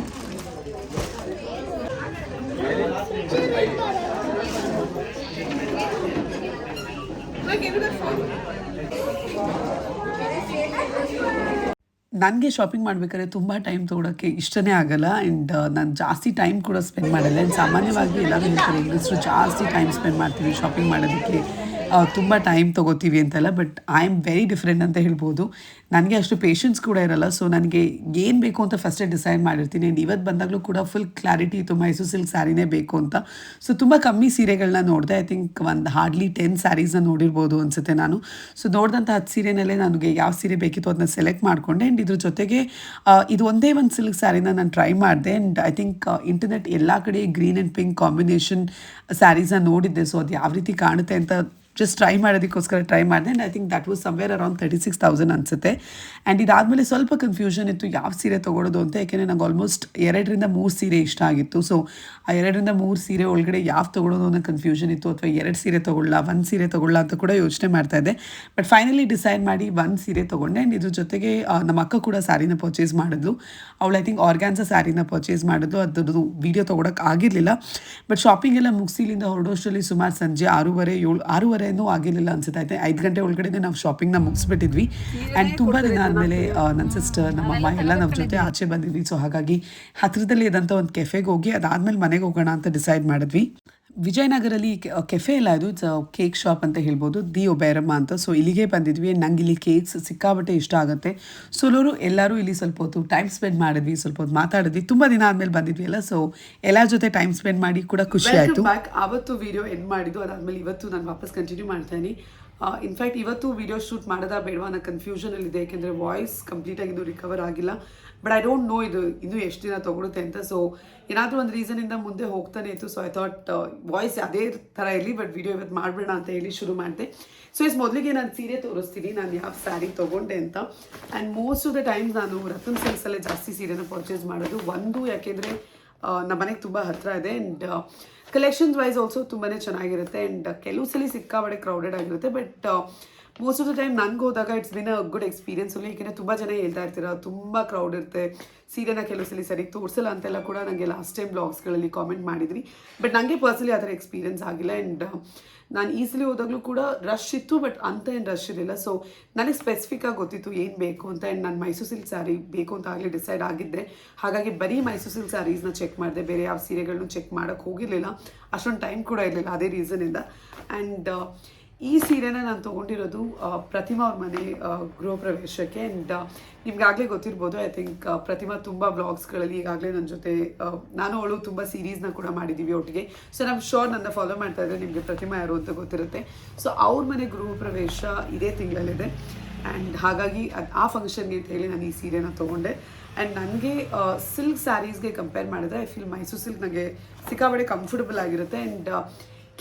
ನನಗೆ ಶಾಪಿಂಗ್ ಮಾಡಬೇಕಾದ್ರೆ ತುಂಬ ಟೈಮ್ ತೊಗೊಳಕ್ಕೆ ಇಷ್ಟನೇ ಆಗಲ್ಲ. ಆ್ಯಂಡ್ ನಾನು ಜಾಸ್ತಿ ಟೈಮ್ ಕೂಡ ಸ್ಪೆಂಡ್ ಮಾಡಲ್ಲ. ಆ್ಯಂಡ್ ಸಾಮಾನ್ಯವಾಗಿ ಎಲ್ಲರೂ ಹೇಳ್ತಾರೆ ಇಂಗ್ಲೀಷರು ಜಾಸ್ತಿ ಟೈಮ್ ಸ್ಪೆಂಡ್ ಮಾಡ್ತೀವಿ ಶಾಪಿಂಗ್ ಮಾಡೋದಕ್ಕೆ. ತುಂಬ ಟೈಮ್ ತೊಗೋತೀವಿ ಅಂತೆಲ್ಲ but I am very different ಅಂತ ಹೇಳ್ಬೋದು. ನನಗೆ ಅಷ್ಟು ಪೇಷನ್ಸ್ ಕೂಡ ಇರಲ್ಲ ಸೊ ನನಗೆ ಏನು ಬೇಕು ಅಂತ ಫಸ್ಟೇ ಡಿಸೈಡ್ ಮಾಡಿರ್ತೀನಿ. ಆ್ಯಂಡ್ ಇವತ್ತು ಬಂದಾಗಲೂ ಕೂಡ ಫುಲ್ ಕ್ಲಾರಿಟಿ ಇತ್ತು ಮೈಸೂರು ಸಿಲ್ಕ್ ಸ್ಯಾರಿನೇ ಬೇಕು ಅಂತ. ಸೊ ತುಂಬ ಕಮ್ಮಿ ಸೀರೆಗಳನ್ನ ನೋಡಿದೆ. ಐ ಥಿಂಕ್ ಒಂದು ಹಾರ್ಡ್ಲಿ ಟೆನ್ ಸ್ಯಾರೀಸ್ನ ನೋಡಿರ್ಬೋದು ಅನಿಸುತ್ತೆ ನಾನು. ಸೊ ನೋಡಿದಂಥ ಹತ್ತು ಸೀರೆನಲ್ಲೇ ನನಗೆ ಯಾವ ಸೀರೆ ಬೇಕಿತ್ತು ಅದನ್ನ ಸೆಲೆಕ್ಟ್ ಮಾಡಿಕೊಂಡೆ. ಆ್ಯಂಡ್ ಇದ್ರ ಜೊತೆಗೆ ಇದು ಒಂದೇ ಒಂದು ಸಿಲ್ಕ್ ಸ್ಯಾರಿನ ನಾನು ಟ್ರೈ ಮಾಡಿದೆ. ಆ್ಯಂಡ್ ಐ ಥಿಂಕ್ ಇಂಟರ್ನೆಟ್ ಎಲ್ಲ ಕಡೆ ಗ್ರೀನ್ ಆ್ಯಂಡ್ ಪಿಂಕ್ ಕಾಂಬಿನೇಷನ್ ಸ್ಯಾರೀಸ್ನ ನೋಡಿದ್ದೆ. ಸೊ ಅದು ಯಾವ ರೀತಿ ಕಾಣುತ್ತೆ ಅಂತ ಜಸ್ಟ್ ಟ್ರೈ ಮಾಡೋದಕ್ಕೋಸ್ಕರ ಟ್ರೈ ಮಾಡಿದೆ. And I think that was somewhere around thirty six thousand ಅನಿಸುತ್ತೆ. ಆ್ಯಂಡ್ ಇದಾದಮೇಲೆ ಸ್ವಲ್ಪ ಕನ್ಫ್ಯೂಷನ್ ಇತ್ತು, ಯಾವ ಸೀರೆ ತೊಗೊಳೋದು ಅಂತ. ಯಾಕೆಂದರೆ ನಂಗೆ ಆಲ್ಮೋಸ್ಟ್ ಎರಡರಿಂದ ಮೂರು ಸೀರೆ ಇಷ್ಟ ಆಗಿತ್ತು. ಸೊ ಆ ಎರಡರಿಂದ ಮೂರು ಸೀರೆ ಒಳಗಡೆ ಯಾವ ತೊಗೊಳೋದು ಅನ್ನೋ ಕನ್ಫ್ಯೂಷನ್ ಇತ್ತು. ಅಥವಾ ಎರಡು ಸೀರೆ ತೊಗೊಳ್ಳ, ಒಂದು ಸೀರೆ ತೊಗೊಳ್ಳ ಅಂತ ಕೂಡ ಯೋಚನೆ ಮಾಡ್ತಾ ಇದ್ದೆ. ಬಟ್ ಫೈನಲಿ ಡಿಸೈಡ್ ಮಾಡಿ ಒಂದು ಸೀರೆ ತೊಗೊಂಡೆ. ಆ್ಯಂಡ್ ಇದ್ರ ಜೊತೆಗೆ ನಮ್ಮ ಅಕ್ಕ ಕೂಡ ಸ್ಯಾರಿನ ಪರ್ಚೇಸ್ ಮಾಡಿದ್ಲು. ಅವಳು ಐ ಥಿಂಕ್ ಆರ್ಗ್ಯಾನ್ಸ ಸ್ಯಾರಿನ ಪರ್ಚೇಸ್ ಮಾಡಿದ್ಲು. ಅದರದ್ದು ವೀಡಿಯೋ ತೊಗೊಳಕ್ಕೆ ಆಗಿರಲಿಲ್ಲ. ಬಟ್ ಶಾಪಿಂಗ್ ಎಲ್ಲ ಮುಗಿಸಿ ಇಲ್ಲಿಂದ ಹೊರಡೋಷ್ಟರಲ್ಲಿ ಸುಮಾರು ಸಂಜೆ ಆರೂವರೆ ಏಳು ಆರೂವರೆನೂ ಆಗಿರಲಿಲ್ಲ ಅನ್ಸುತ್ತೆ. ಆಯ್ತು ಐದು ಗಂಟೆ ಒಳಗಡೆ ನಾವು ಶಾಪಿಂಗ್ನ ಮುಗಿಸ್ಬಿಟ್ಟಿದ್ವಿ. ಆ್ಯಂಡ್ ತುಂಬ ದಿನ ಆದಮೇಲೆ ನನ್ನ ಸಿಸ್ಟರ್ ನಮ್ಮಮ್ಮ ಎಲ್ಲ ನಮ್ಮ ಜೊತೆ ಆಚೆ ಬಂದಿದ್ವಿ. ಸೊ ಹಾಗಾಗಿ ಹತ್ತಿರದಲ್ಲಿ ಇದ್ದಂಥ ಒಂದು ಕೆಫೆಗೆ ಹೋಗಿ ಅದಾದಮೇಲೆ ಮನೆಗೆ ಹೋಗೋಣ ಅಂತ ಡಿಸೈಡ್ ಮಾಡಿದ್ವಿ. ವಿಜಯನಗರಲ್ಲಿ ಕೆಫೆ ಎಲ್ಲ ಇದು ಇಟ್ಸ್ ಕೇಕ್ ಶಾಪ್ ಅಂತ ಹೇಳ್ಬೋದು ದಿ ಒಬೈರಮ್ಮ ಅಂತ. ಸೊ ಇಲ್ಲಿಗೆ ಬಂದಿದ್ವಿ. ನಂಗೆ ಇಲ್ಲಿ ಕೇಕ್ಸ್ ಸಿಕ್ಕಾಬಟ್ಟೆ ಇಷ್ಟ ಆಗುತ್ತೆ. ಸೊ ಎಲ್ಲರೂ ಎಲ್ಲರೂ ಇಲ್ಲಿ ಸ್ವಲ್ಪ ಹೊತ್ತು ಟೈಮ್ ಸ್ಪೆಂಡ್ ಮಾಡಿದ್ವಿ ಸ್ವಲ್ಪ ಹೊತ್ತು ಮಾತಾಡಿದ್ವಿ. ತುಂಬ ದಿನ ಆದಮೇಲೆ ಬಂದಿದ್ವಿ ಅಲ್ಲ. ಸೊ ಎಲ್ಲ ಜೊತೆ ಟೈಮ್ ಸ್ಪೆಂಡ್ ಮಾಡಿ ಕೂಡ ಖುಷಿ ಆಯಿತು. ಆವತ್ತು ವಿಡಿಯೋ ಎಂಡ್ ಮಾಡಿದ್ದು ಅದಾದಮೇಲೆ ಇವತ್ತು ನಾನು ವಾಪಸ್ ಕಂಟಿನ್ಯೂ ಮಾಡ್ತಾನೆ. ಇನ್ಫ್ಯಾಕ್ಟ್ ಇವತ್ತು ವಿಡಿಯೋ ಶೂಟ್ ಮಾಡೋದಾ ಬೇಡವಾ ಅನ್ನೋ ಕನ್ಫ್ಯೂಷನಲ್ಲಿದೆ ಯಾಕೆಂದ್ರೆ ವಾಯ್ಸ್ ಕಂಪ್ಲೀಟಾಗಿ ಇದು ರಿಕವರ್ ಆಗಿಲ್ಲ. ಬಟ್ ಐ ಡೋಂಟ್ ನೋ ಇದು ಇನ್ನೂ ಎಷ್ಟು ದಿನ ತೊಗೊಳುತ್ತೆ ಅಂತ. ಸೊ ಏನಾದರೂ ಒಂದು ರೀಸನಿಂದ ಮುಂದೆ ಹೋಗ್ತಾನೆ ಇತ್ತು. ಸೊ ಐ ಥಾಟ್ ವಾಯ್ಸ್ ಅದೇ ಥರ ಇರಲಿ ಬಟ್ ವಿಡಿಯೋ ಇವತ್ತು ಮಾಡಬೇಡ ಅಂತ ಹೇಳಿ ಶುರು ಮಾಡಿದೆ. ಸೊ ಇಸ್ ಮೊದಲಿಗೆ ನಾನು ಸೀರೆ ತೋರಿಸ್ತೀನಿ. ನಾನು ಯಾವ ಸ್ಯಾರಿ ತೊಗೊಂಡೆ ಅಂತ. And most of the times ನಾನು ರತನ್ ಸೆಲ್ಸಲ್ಲೇ ಜಾಸ್ತಿ ಸೀರೆನ ಪರ್ಚೇಸ್ ಮಾಡೋದು. ಒಂದು ಯಾಕೆಂದರೆ ನಮ್ಮ ಮನೆಗೆ ತುಂಬ ಹತ್ತಿರ ಇದೆ ಆ್ಯಂಡ್ ಕಲೆಕ್ಷನ್ಸ್ ವೈಸ್ ಆಲ್ಸೋ ತುಂಬಾ ಚೆನ್ನಾಗಿರುತ್ತೆ ಆ್ಯಂಡ್ ಕೆಲವು ಸಲ ಸಿಕ್ಕಾಬಡೆ ಕ್ರೌಡೆಡ್ ಆಗಿರುತ್ತೆ but most of the time ನನಗೆ ಹೋದಾಗ it's been a good experience ಅಲ್ಲಿ ಏಕೆಂದರೆ ತುಂಬ ಜನ ಹೇಳ್ತಾ ಇರ್ತೀರ, ತುಂಬ ಕ್ರೌಡ್ ಇರುತ್ತೆ. ಸೀರೆನ ಕೆಲವು ಸಲ ಸರಿ ತೋರಿಸಲ್ಲ ಅಂತೆಲ್ಲ ಕೂಡ ನನಗೆ ಲಾಸ್ಟ್ ಟೈಮ್ ಬ್ಲಾಗ್ಸ್ಗಳಲ್ಲಿ ಕಾಮೆಂಟ್ ಮಾಡಿದ್ರಿ. ಬಟ್ ನನಗೆ ಪರ್ಸನಲಿ ಆ ಥರ ಎಕ್ಸ್ಪೀರಿಯನ್ಸ್ ಆಗಿಲ್ಲ. ಆ್ಯಂಡ್ ನಾನು ಈಸಿಲಿ ಸಲ ಹೋದಾಗಲೂ ಕೂಡ ರಶ್ ಇತ್ತು ಬಟ್ ಅಂತ ಏನು ರಶ್ ಇರಲಿಲ್ಲ. ಸೊ ನನಗೆ ಸ್ಪೆಸಿಫಿಕ್ ಆಗಿ ಗೊತ್ತಿತ್ತು ಏನು ಬೇಕು ಅಂತ. ಆ್ಯಂಡ್ ನಾನು ಮೈಸೂರು ಸಿಲ್ಕ್ ಸ್ಯಾರಿ ಬೇಕು ಅಂತ ಆಗಲಿ ಡಿಸೈಡ್ ಆಗಿದ್ದೆ ಹಾಗಾಗಿ ಬರೀ ಮೈಸೂರು ಸಿಲ್ಕ್ ಸ್ಯಾರೀಸ್ನ ಚೆಕ್ ಮಾಡಿದೆ. ಬೇರೆ ಯಾವ ಸೀರೆಗಳನ್ನೂ ಚೆಕ್ ಮಾಡೋಕ್ಕೆ ಹೋಗಿರಲಿಲ್ಲ. ಅಷ್ಟೊಂದು ಟೈಮ್ ಕೂಡ ಇರಲಿಲ್ಲ, ಅದೇ ರೀಸನಿಂದ ಆ್ಯಂಡ್ ಈ ಸೀರೆನ ನಾನು ತೊಗೊಂಡಿರೋದು ಪ್ರತಿಮಾ ಅವ್ರ ಮನೆ ಗೃಹ ಪ್ರವೇಶಕ್ಕೆ ಆ್ಯಂಡ್ ನಿಮ್ಗಾಗಲೇ ಗೊತ್ತಿರ್ಬೋದು ಐ ಥಿಂಕ್ ಪ್ರತಿಮಾ ತುಂಬ ಬ್ಲಾಗ್ಸ್ಗಳಲ್ಲಿ ಈಗಾಗಲೇ ನನ್ನ ಜೊತೆ ನಾನು ಅವಳು ತುಂಬ ಸೀರೀಸ್ನ ಕೂಡ ಮಾಡಿದ್ದೀವಿ ಒಟ್ಟಿಗೆ. ಸೊ ನಮ್ಮ ಶೋರ್ ನನ್ನ ಫಾಲೋ ಮಾಡ್ತಾ ಇದ್ದರೆ ನಿಮಗೆ ಪ್ರತಿಮಾ ಯಾರು ಅಂತ ಗೊತ್ತಿರುತ್ತೆ. ಸೊ ಅವ್ರ ಮನೆ ಗೃಹ ಪ್ರವೇಶ ಇದೇ ತಿಂಗಳಲ್ಲಿದೆ. ಆ್ಯಂಡ್ ಹಾಗಾಗಿ ಅದು, ಆ ಫಂಕ್ಷನ್ಗೆ ಅಂತ ಹೇಳಿ ನಾನು ಈ ಸೀರೆನ ತೊಗೊಂಡೆ. ಆ್ಯಂಡ್ ನನಗೆ ಸಿಲ್ಕ್ ಸ್ಯಾರೀಸ್ಗೆ ಕಂಪೇರ್ ಮಾಡಿದ್ರೆ ಐ ಫೀಲ್ ಮೈಸೂರು ಸಿಲ್ಕ್ ನನಗೆ ಸಿಕ್ಕಾಬಡೆ ಕಂಫರ್ಟಬಲ್ ಆಗಿರುತ್ತೆ. And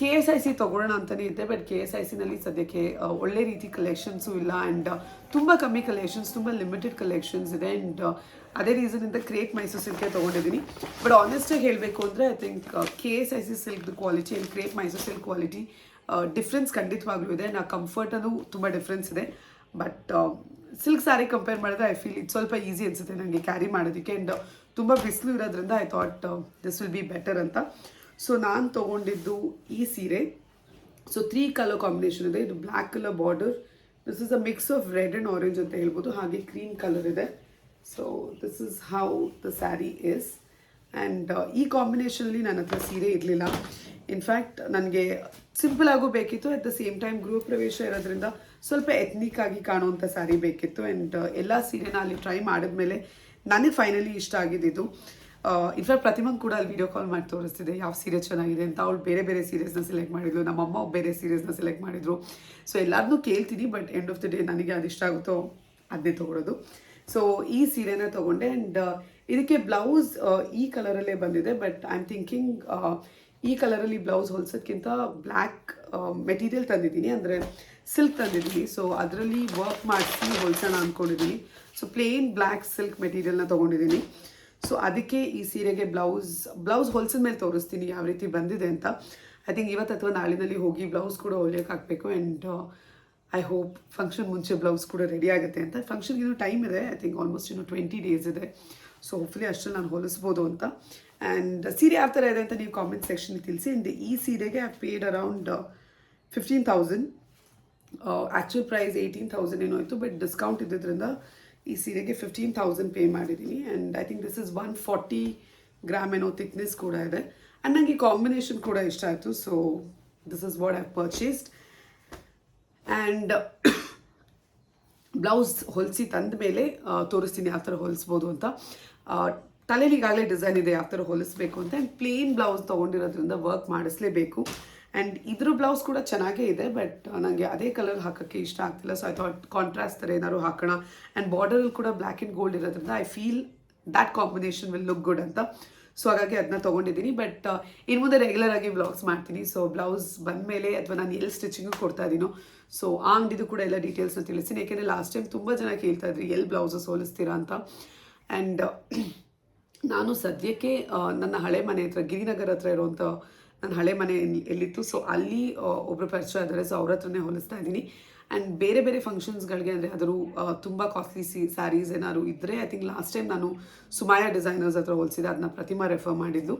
K S I C ತೊಗೊಳ್ಳೋಣ ಅಂತಲೇ ಇದ್ದೆ ಬಟ್ ಕೆ ಎಸ್ ಐ ಸಿನಲ್ಲಿ ಸದ್ಯಕ್ಕೆ ಒಳ್ಳೆ ರೀತಿ ಕಲೆಕ್ಷನ್ಸು ಇಲ್ಲ ಆ್ಯಂಡ್ ತುಂಬ ಕಮ್ಮಿ ಕಲೆಕ್ಷನ್ಸ್ ತುಂಬ ಲಿಮಿಟೆಡ್ ಕಲೆಕ್ಷನ್ಸ್ ಇದೆ ಆ್ಯಂಡ್ ಅದೇ ರೀಸನಿಂದ ಕ್ರೇಟ್ ಮೈಸೂರು ಸಿಲ್ಕೆ ತೊಗೊಂಡಿದ್ದೀನಿ. ಬಟ್ ಆನೆಸ್ಟಾಗಿ ಹೇಳಬೇಕು ಅಂದರೆ I think K S I C silk quality and crepe Mysuru silk quality difference ಖಂಡಿತವಾಗ್ಲೂ ಇದೆ. ನಾ ಕಂಫರ್ಟಲ್ಲೂ ತುಂಬ ಡಿಫ್ರೆನ್ಸ್ ಇದೆ. ಬಟ್ ಸಿಲ್ಕ್ ಸ್ಯಾರಿ ಕಂಪೇರ್ ಮಾಡಿದ್ರೆ ಐ ಫೀಲ್ ಇಟ್ ಸ್ವಲ್ಪ ಈಸಿ ಅನಿಸುತ್ತೆ ನನಗೆ ಕ್ಯಾರಿ ಮಾಡೋದಕ್ಕೆ. ಆ್ಯಂಡ್ ತುಂಬ ಬಿಸಿಲು ಇರೋದ್ರಿಂದ I thought this will be better ಅಂತ. ಸೊ ನಾನು ತೊಗೊಂಡಿದ್ದು ಈ ಸೀರೆ. ಸೊ ತ್ರೀ ಕಲರ್ ಕಾಂಬಿನೇಷನ್ ಇದೆ. ಇದು black colour border this is a mix of red and orange ಅಂತ ಹೇಳ್ಬೋದು. ಹಾಗೆ ಕ್ರೀಮ್ ಕಲರ್ ಇದೆ. So this is how the sari is and ಈ ಕಾಂಬಿನೇಷನಲ್ಲಿ ನನ್ನ ಹತ್ರ ಸೀರೆ ಇರಲಿಲ್ಲ. ಇನ್ಫ್ಯಾಕ್ಟ್ ನನಗೆ ಸಿಂಪಲ್ ಆಗು ಬೇಕಿತ್ತು. ಅಟ್ ದ ಸೇಮ್ ಟೈಮ್ ಗೃಹ ಪ್ರವೇಶ ಇರೋದ್ರಿಂದ ಸ್ವಲ್ಪ ಎತ್ನಿಕ್ ಆಗಿ ಕಾಣುವಂಥ ಸ್ಯಾರಿ ಬೇಕಿತ್ತು. ಆ್ಯಂಡ್ ಎಲ್ಲ ಸೀರೆನ ಅಲ್ಲಿ ಟ್ರೈ ಮಾಡಿದ್ಮೇಲೆ ನನಗೆ ಫೈನಲಿ ಇಷ್ಟ ಆಗಿದ್ದು ಇನ್ಫ್ಯಾಕ್ಟ್ ಪ್ರತಿಮಂಗ್ ಕೂಡ ಅಲ್ಲಿ ವಿಡಿಯೋ ಕಾಲ್ ಮಾಡಿ ತೋರಿಸ್ತಿದೆ, ಯಾವ ಸೀರೆ ಚೆನ್ನಾಗಿದೆ ಅಂತ. ಅವ್ಳು ಬೇರೆ ಬೇರೆ ಸೀರೀಸ್ನ ಸೆಲೆಕ್ಟ್ ಮಾಡಿದ್ಲು ನಮ್ಮಮ್ಮ ಬೇರೆ ಸೀರೀಸ್ನ ಸೆಲೆಕ್ಟ್ ಮಾಡಿದ್ರು. ಸೊ ಎಲ್ಲರನ್ನೂ ಕೇಳ್ತೀನಿ but end of the day ನನಗೆ ಅದು ಇಷ್ಟ ಆಗುತ್ತೋ ಅದನ್ನೇ ತೊಗೊಳೋದು. ಸೊ ಈ ಸೀರೆನ ತೊಗೊಂಡೆ ಆ್ಯಂಡ್ ಇದಕ್ಕೆ ಬ್ಲೌಸ್ ಈ ಕಲರಲ್ಲೇ ಬಂದಿದೆ ಬಟ್ ಐ ಆಮ್ ಥಿಂಕಿಂಗ್ ಈ ಕಲರಲ್ಲಿ ಬ್ಲೌಸ್ ಹೊಲ್ಸೋದ್ಕಿಂತ ಬ್ಲ್ಯಾಕ್ ಮೆಟೀರಿಯಲ್ ತಂದಿದ್ದೀನಿ, ಅಂದರೆ ಸಿಲ್ಕ್ ತಂದಿದ್ದೀನಿ. ಸೊ ಅದರಲ್ಲಿ ವರ್ಕ್ ಮಾಡಿಸಿ ಹೊಲ್ಸೋಣ ಅಂದ್ಕೊಂಡಿದ್ದೀನಿ ಸೊ ಪ್ಲೇನ್ ಬ್ಲ್ಯಾಕ್ ಸಿಲ್ಕ್ ಮೆಟೀರಿಯಲ್ನ ತೊಗೊಂಡಿದ್ದೀನಿ ಸೊ ಅದಕ್ಕೆ ಈ ಸೀರೆಗೆ ಬ್ಲೌಸ್ ಬ್ಲೌಸ್ ಹೊಲ್ಸಿದ ಮೇಲೆ ತೋರಿಸ್ತೀನಿ ಯಾವ ರೀತಿ ಬಂದಿದೆ ಅಂತ. ಐ ಥಿಂಕ್ ಇವತ್ತು ಅಥವಾ ನಾಳಿನಲ್ಲಿ ಹೋಗಿ ಬ್ಲೌಸ್ ಕೂಡ ಹೊಲಿಯೋಕೆ ಹಾಕಬೇಕು ಆ್ಯಂಡ್ ಐ ಹೋಪ್ ಫಂಕ್ಷನ್ ಮುಂಚೆ ಬ್ಲೌಸ್ ಕೂಡ ರೆಡಿ ಆಗುತ್ತೆ ಅಂತ. ಫಂಕ್ಷನ್ಗೆ ಇನ್ನೂ ಟೈಮ್ ಇದೆ. ಐ ಥಿಂಕ್ ಆಲ್ಮೋಸ್ಟ್ ಇನ್ನೂ ಟ್ವೆಂಟಿ ಡೇಸ್ ಇದೆ. ಸೊ ಹೋಪ್ಫುಲಿ ಅಷ್ಟರಲ್ಲಿ ನಾನು ಹೊಲಿಸ್ಬೋದು ಅಂತ. ಆ್ಯಂಡ್ ಸೀರೆ ಯಾವ ಥರ ಇದೆ ಅಂತ ನೀವು ಕಾಮೆಂಟ್ ಸೆಕ್ಷನ್ಗೆ ತಿಳಿಸಿ. ಆ್ಯಂಡ್ ಈ ಸೀರೆಗೆ I paid around fifteen thousand actual price eighteen thousand ಏನೋ ಇತ್ತು ಬಟ್ ಡಿಸ್ಕೌಂಟ್ ಇದ್ದಿದ್ದರಿಂದ ಈ ಸೀರೆಗೆ ಫಿಫ್ಟೀನ್ ತೌಸಂಡ್ ಪೇ ಮಾಡಿದ್ದೀನಿ. And I think this is one forty gram ಏನೋ ಥಿಕ್ನೆಸ್ ಕೂಡ ಇದೆ. ಆ್ಯಂಡ್ ನನಗೆ ಕಾಂಬಿನೇಷನ್ ಕೂಡ ಇಷ್ಟ ಆಯಿತು. So this is what I purchased and blouse ಹೊಲಿಸಿ ತಂದ ಮೇಲೆ ತೋರಿಸ್ತೀನಿ ಯಾವ ಥರ ಹೊಲಿಸ್ಬೋದು ಅಂತ. ತಲೆಲಿಗಾಗಲೇ ಡಿಸೈನ್ ಇದೆ ಯಾವ ಥರ ಹೊಲಿಸ್ಬೇಕು ಅಂತ. ಆ್ಯಂಡ್ ಪ್ಲೇನ್ ಬ್ಲೌಸ್ ತೊಗೊಂಡಿರೋದ್ರಿಂದ ವರ್ಕ್ ಮಾಡಿಸ್ಲೇಬೇಕು. ಆ್ಯಂಡ್ ಇದ್ರ ಬ್ಲೌಸ್ ಕೂಡ ಚೆನ್ನಾಗೇ ಇದೆ ಬಟ್ ನನಗೆ ಅದೇ ಕಲರ್ ಹಾಕೋಕ್ಕೆ ಇಷ್ಟ ಆಗ್ತಿಲ್ಲ. ಸೊ ಐ ಥಾಟ್ ಕಾಂಟ್ರಾಸ್ಟ್ ಥರ ಏನಾದ್ರು ಹಾಕೋಣ. ಆ್ಯಂಡ್ ಬಾರ್ಡರಲ್ಲಿ ಕೂಡ ಬ್ಲ್ಯಾಕ್ ಆ್ಯಂಡ್ ಗೋಲ್ಡ್ ಇರೋದ್ರಿಂದ I feel that combination will look good ಅಂತ. ಸೊ ಹಾಗಾಗಿ ಅದನ್ನ ತೊಗೊಂಡಿದ್ದೀನಿ. ಬಟ್ ಇನ್ನು ಮುಂದೆ ರೆಗ್ಯುಲರ್ ಆಗಿ ಬ್ಲಾಗ್ಸ್ ಮಾಡ್ತೀನಿ. ಸೊ ಬ್ಲೌಸ್ ಬಂದಮೇಲೆ ಅಥವಾ ನಾನು ಎಲ್ಲಿ ಸ್ಟಿಚಿಂಗು ಕೊಡ್ತಾ ಇದ್ದೀನೋ ಸೊ ಆ ಅಂಗಡಿದು ಕೂಡ ಎಲ್ಲ ಡೀಟೇಲ್ಸ್ನ ತಿಳಿಸ್ತೀನಿ. ಯಾಕೆಂದರೆ ಲಾಸ್ಟ್ ಟೈಮ್ ತುಂಬ ಜನ ಕೇಳ್ತಾ ಇದ್ರಿ, ಎಲ್ಲಿ ಬ್ಲೌಸಸ್ ಹೋಲಿಸ್ತೀರಾ ಅಂತ? ಆ್ಯಂಡ್ *clears throat* ನಾನು ಸದ್ಯಕ್ಕೆ ನನ್ನ ಹಳೆ ಮನೆ ಹತ್ರ, ಗಿರಿನಗರ ಹತ್ರ ಇರುವಂಥ ನನ್ನ ಹಳೆ ಮನೆ ಎಲ್ಲಿ- ಎಲ್ಲಿತ್ತು. ಸೊ ಅಲ್ಲಿ ಒಬ್ಬರು ಪರಿಚಯ ಆದರೆ ಸೊ ಅವ್ರ ಹತ್ರನೇ ಹೊಲಿಸ್ತಾ ಇದ್ದೀನಿ. ಆ್ಯಂಡ್ ಬೇರೆ ಬೇರೆ ಫಂಕ್ಷನ್ಸ್ಗಳಿಗೆ ಅಂದರೆ ಅದರ ತುಂಬ ಕಾಸ್ಟ್ಲಿ ಸಿ ಸ್ಯಾರೀಸ್ ಏನಾದ್ರು ಇದ್ದರೆ ಐ ಥಿಂಕ್ ಲಾಸ್ಟ್ ಟೈಮ್ ನಾನು ಸುಮಾಯ ಡಿಸೈನರ್ಸ್ ಹತ್ರ ಹೋಲಿಸಿದೆ. ಅದನ್ನ ಪ್ರತಿಮಾ ರೆಫರ್ ಮಾಡಿದ್ದು.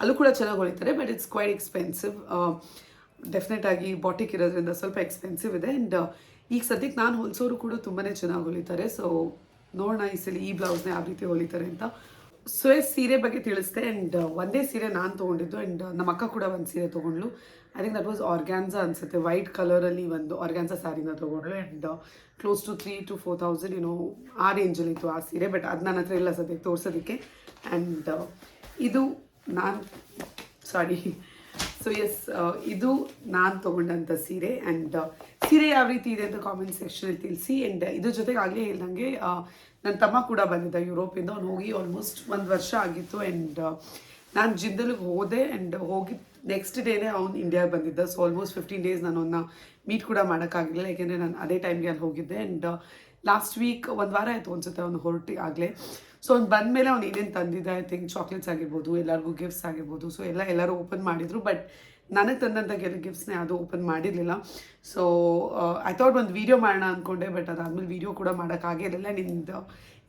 ಅಲ್ಲೂ ಕೂಡ ಚೆನ್ನಾಗಿ ಹೊಳಿತಾರೆ but it's quite expensive definite ಆಗಿ ಬಾಟಿಕ್ ಇರೋದ್ರಿಂದ ಸ್ವಲ್ಪ ಎಕ್ಸ್ಪೆನ್ಸಿವ್ ಇದೆ. ಆ್ಯಂಡ್ ಈಗ ಸದ್ಯಕ್ಕೆ ನಾನು ಹೊಲಿಸೋರು ಕೂಡ ತುಂಬಾ ಚೆನ್ನಾಗಿ ಹೊಲಿತಾರೆ. ಸೊ ನೋಡೋಣ ಈ ಸಲ ಈ ಬ್ಲೌಸ್ನೇ ಯಾವ ರೀತಿ ಹೊಲಿತಾರೆ ಅಂತ. ಸೊ ಸೀರೆ ಬಗ್ಗೆ ತಿಳಿಸ್ದೆ ಆ್ಯಂಡ್ ಒಂದೇ ಸೀರೆ ನಾನು ತೊಗೊಂಡಿದ್ದು ಆ್ಯಂಡ್ ನಮ್ಮ ಅಕ್ಕ ಕೂಡ ಒಂದು ಸೀರೆ ತೊಗೊಂಡ್ಳು. I think that was organza ಅನ್ಸುತ್ತೆ. ವೈಟ್ ಕಲರಲ್ಲಿ ಒಂದು ಆರ್ಗ್ಯಾನ್ಸಾ ಸ್ಯಾರಿನ ತೊಗೊಂಡ್ಳು and close to three to four thousand ಏನೋ ಆ ರೇಂಜಲ್ಲಿ ಇತ್ತು ಆ ಸೀರೆ ಬಟ್ ಅದು ನನ್ನ ಹತ್ರ ಇಲ್ಲ ಸದ್ಯಕ್ಕೆ ತೋರಿಸೋದಕ್ಕೆ. ಆ್ಯಂಡ್ ಇದು ನಾನು ಸಾರಿ ಸೊ ಎಸ್ ಇದು ನಾನು ತೊಗೊಂಡಂಥ ಸೀರೆ ಆ್ಯಂಡ್ ಸೀರೆ ಯಾವ ರೀತಿ ಇದೆ ಅಂತ ಕಾಮೆಂಟ್ ಸೆಕ್ಷನಲ್ಲಿ ತಿಳಿಸಿ. ಆ್ಯಂಡ್ ಇದ್ರ ಜೊತೆಗೆ ಆಗಲೇ ಹೇಳ್ದಂಗೆ ನನ್ನ ತಮ್ಮ ಕೂಡ ಬಂದಿದ್ದ ಯುರೋಪಿಂದ, ಅವ್ನು ಹೋಗಿ ಆಲ್ಮೋಸ್ಟ್ ಒಂದು ವರ್ಷ ಆಗಿತ್ತು ಆ್ಯಂಡ್ ನಾನು ಜಿಂದಲ್ಗೆ ಹೋದೆ ಆ್ಯಂಡ್ ಹೋಗಿ ನೆಕ್ಸ್ಟ್ ಡೇನೇ ಅವ್ನು ಇಂಡಿಯಾಗೆ ಬಂದಿದ್ದ. ಸೊ ಆಲ್ಮೋಸ್ಟ್ ಫಿಫ್ಟೀನ್ ಡೇಸ್ ನಾನು ಅವನ್ನ ಮೀಟ್ ಕೂಡ ಮಾಡೋಕ್ಕಾಗಲಿಲ್ಲ, ಯಾಕೆಂದರೆ ನಾನು ಅದೇ ಟೈಮ್ಗೆ ಅಲ್ಲಿ ಹೋಗಿದ್ದೆ ಆ್ಯಂಡ್ ಲಾಸ್ಟ್ ವೀಕ್ ಒಂದು ವಾರ ಆಯಿತು ಅನ್ಸುತ್ತೆ ಅವ್ನು ಹೊರಟಿ ಆಗಲೇ. ಸೊ ಅವ್ನು ಬಂದಮೇಲೆ ಅವ್ನು ಏನೇನು ತಂದಿದ್ದ ಐ ಥಿಂಕ್ ಚಾಕ್ಲೇಟ್ಸ್ ಆಗಿರ್ಬೋದು, ಎಲ್ಲರಿಗೂ ಗಿಫ್ಟ್ಸ್ ಆಗಿರ್ಬೋದು ಸೊ ಎಲ್ಲ ಎಲ್ಲರೂ ಓಪನ್ ಮಾಡಿದರು ಬಟ್ ನನಗೆ ತಂದಂಥ ಕೆಲವು ಗಿಫ್ಟ್ಸ್ನ ಅದು ಓಪನ್ ಮಾಡಿರಲಿಲ್ಲ. ಸೊ ಐ ಥಾಟ್ ಒಂದು ವೀಡಿಯೋ ಮಾಡೋಣ ಅಂದ್ಕೊಂಡೆ ಬಟ್ ಅದಾದಮೇಲೆ ವೀಡಿಯೋ ಕೂಡ ಮಾಡೋಕ್ಕಾಗಿರಲಿಲ್ಲ ನಿಂದು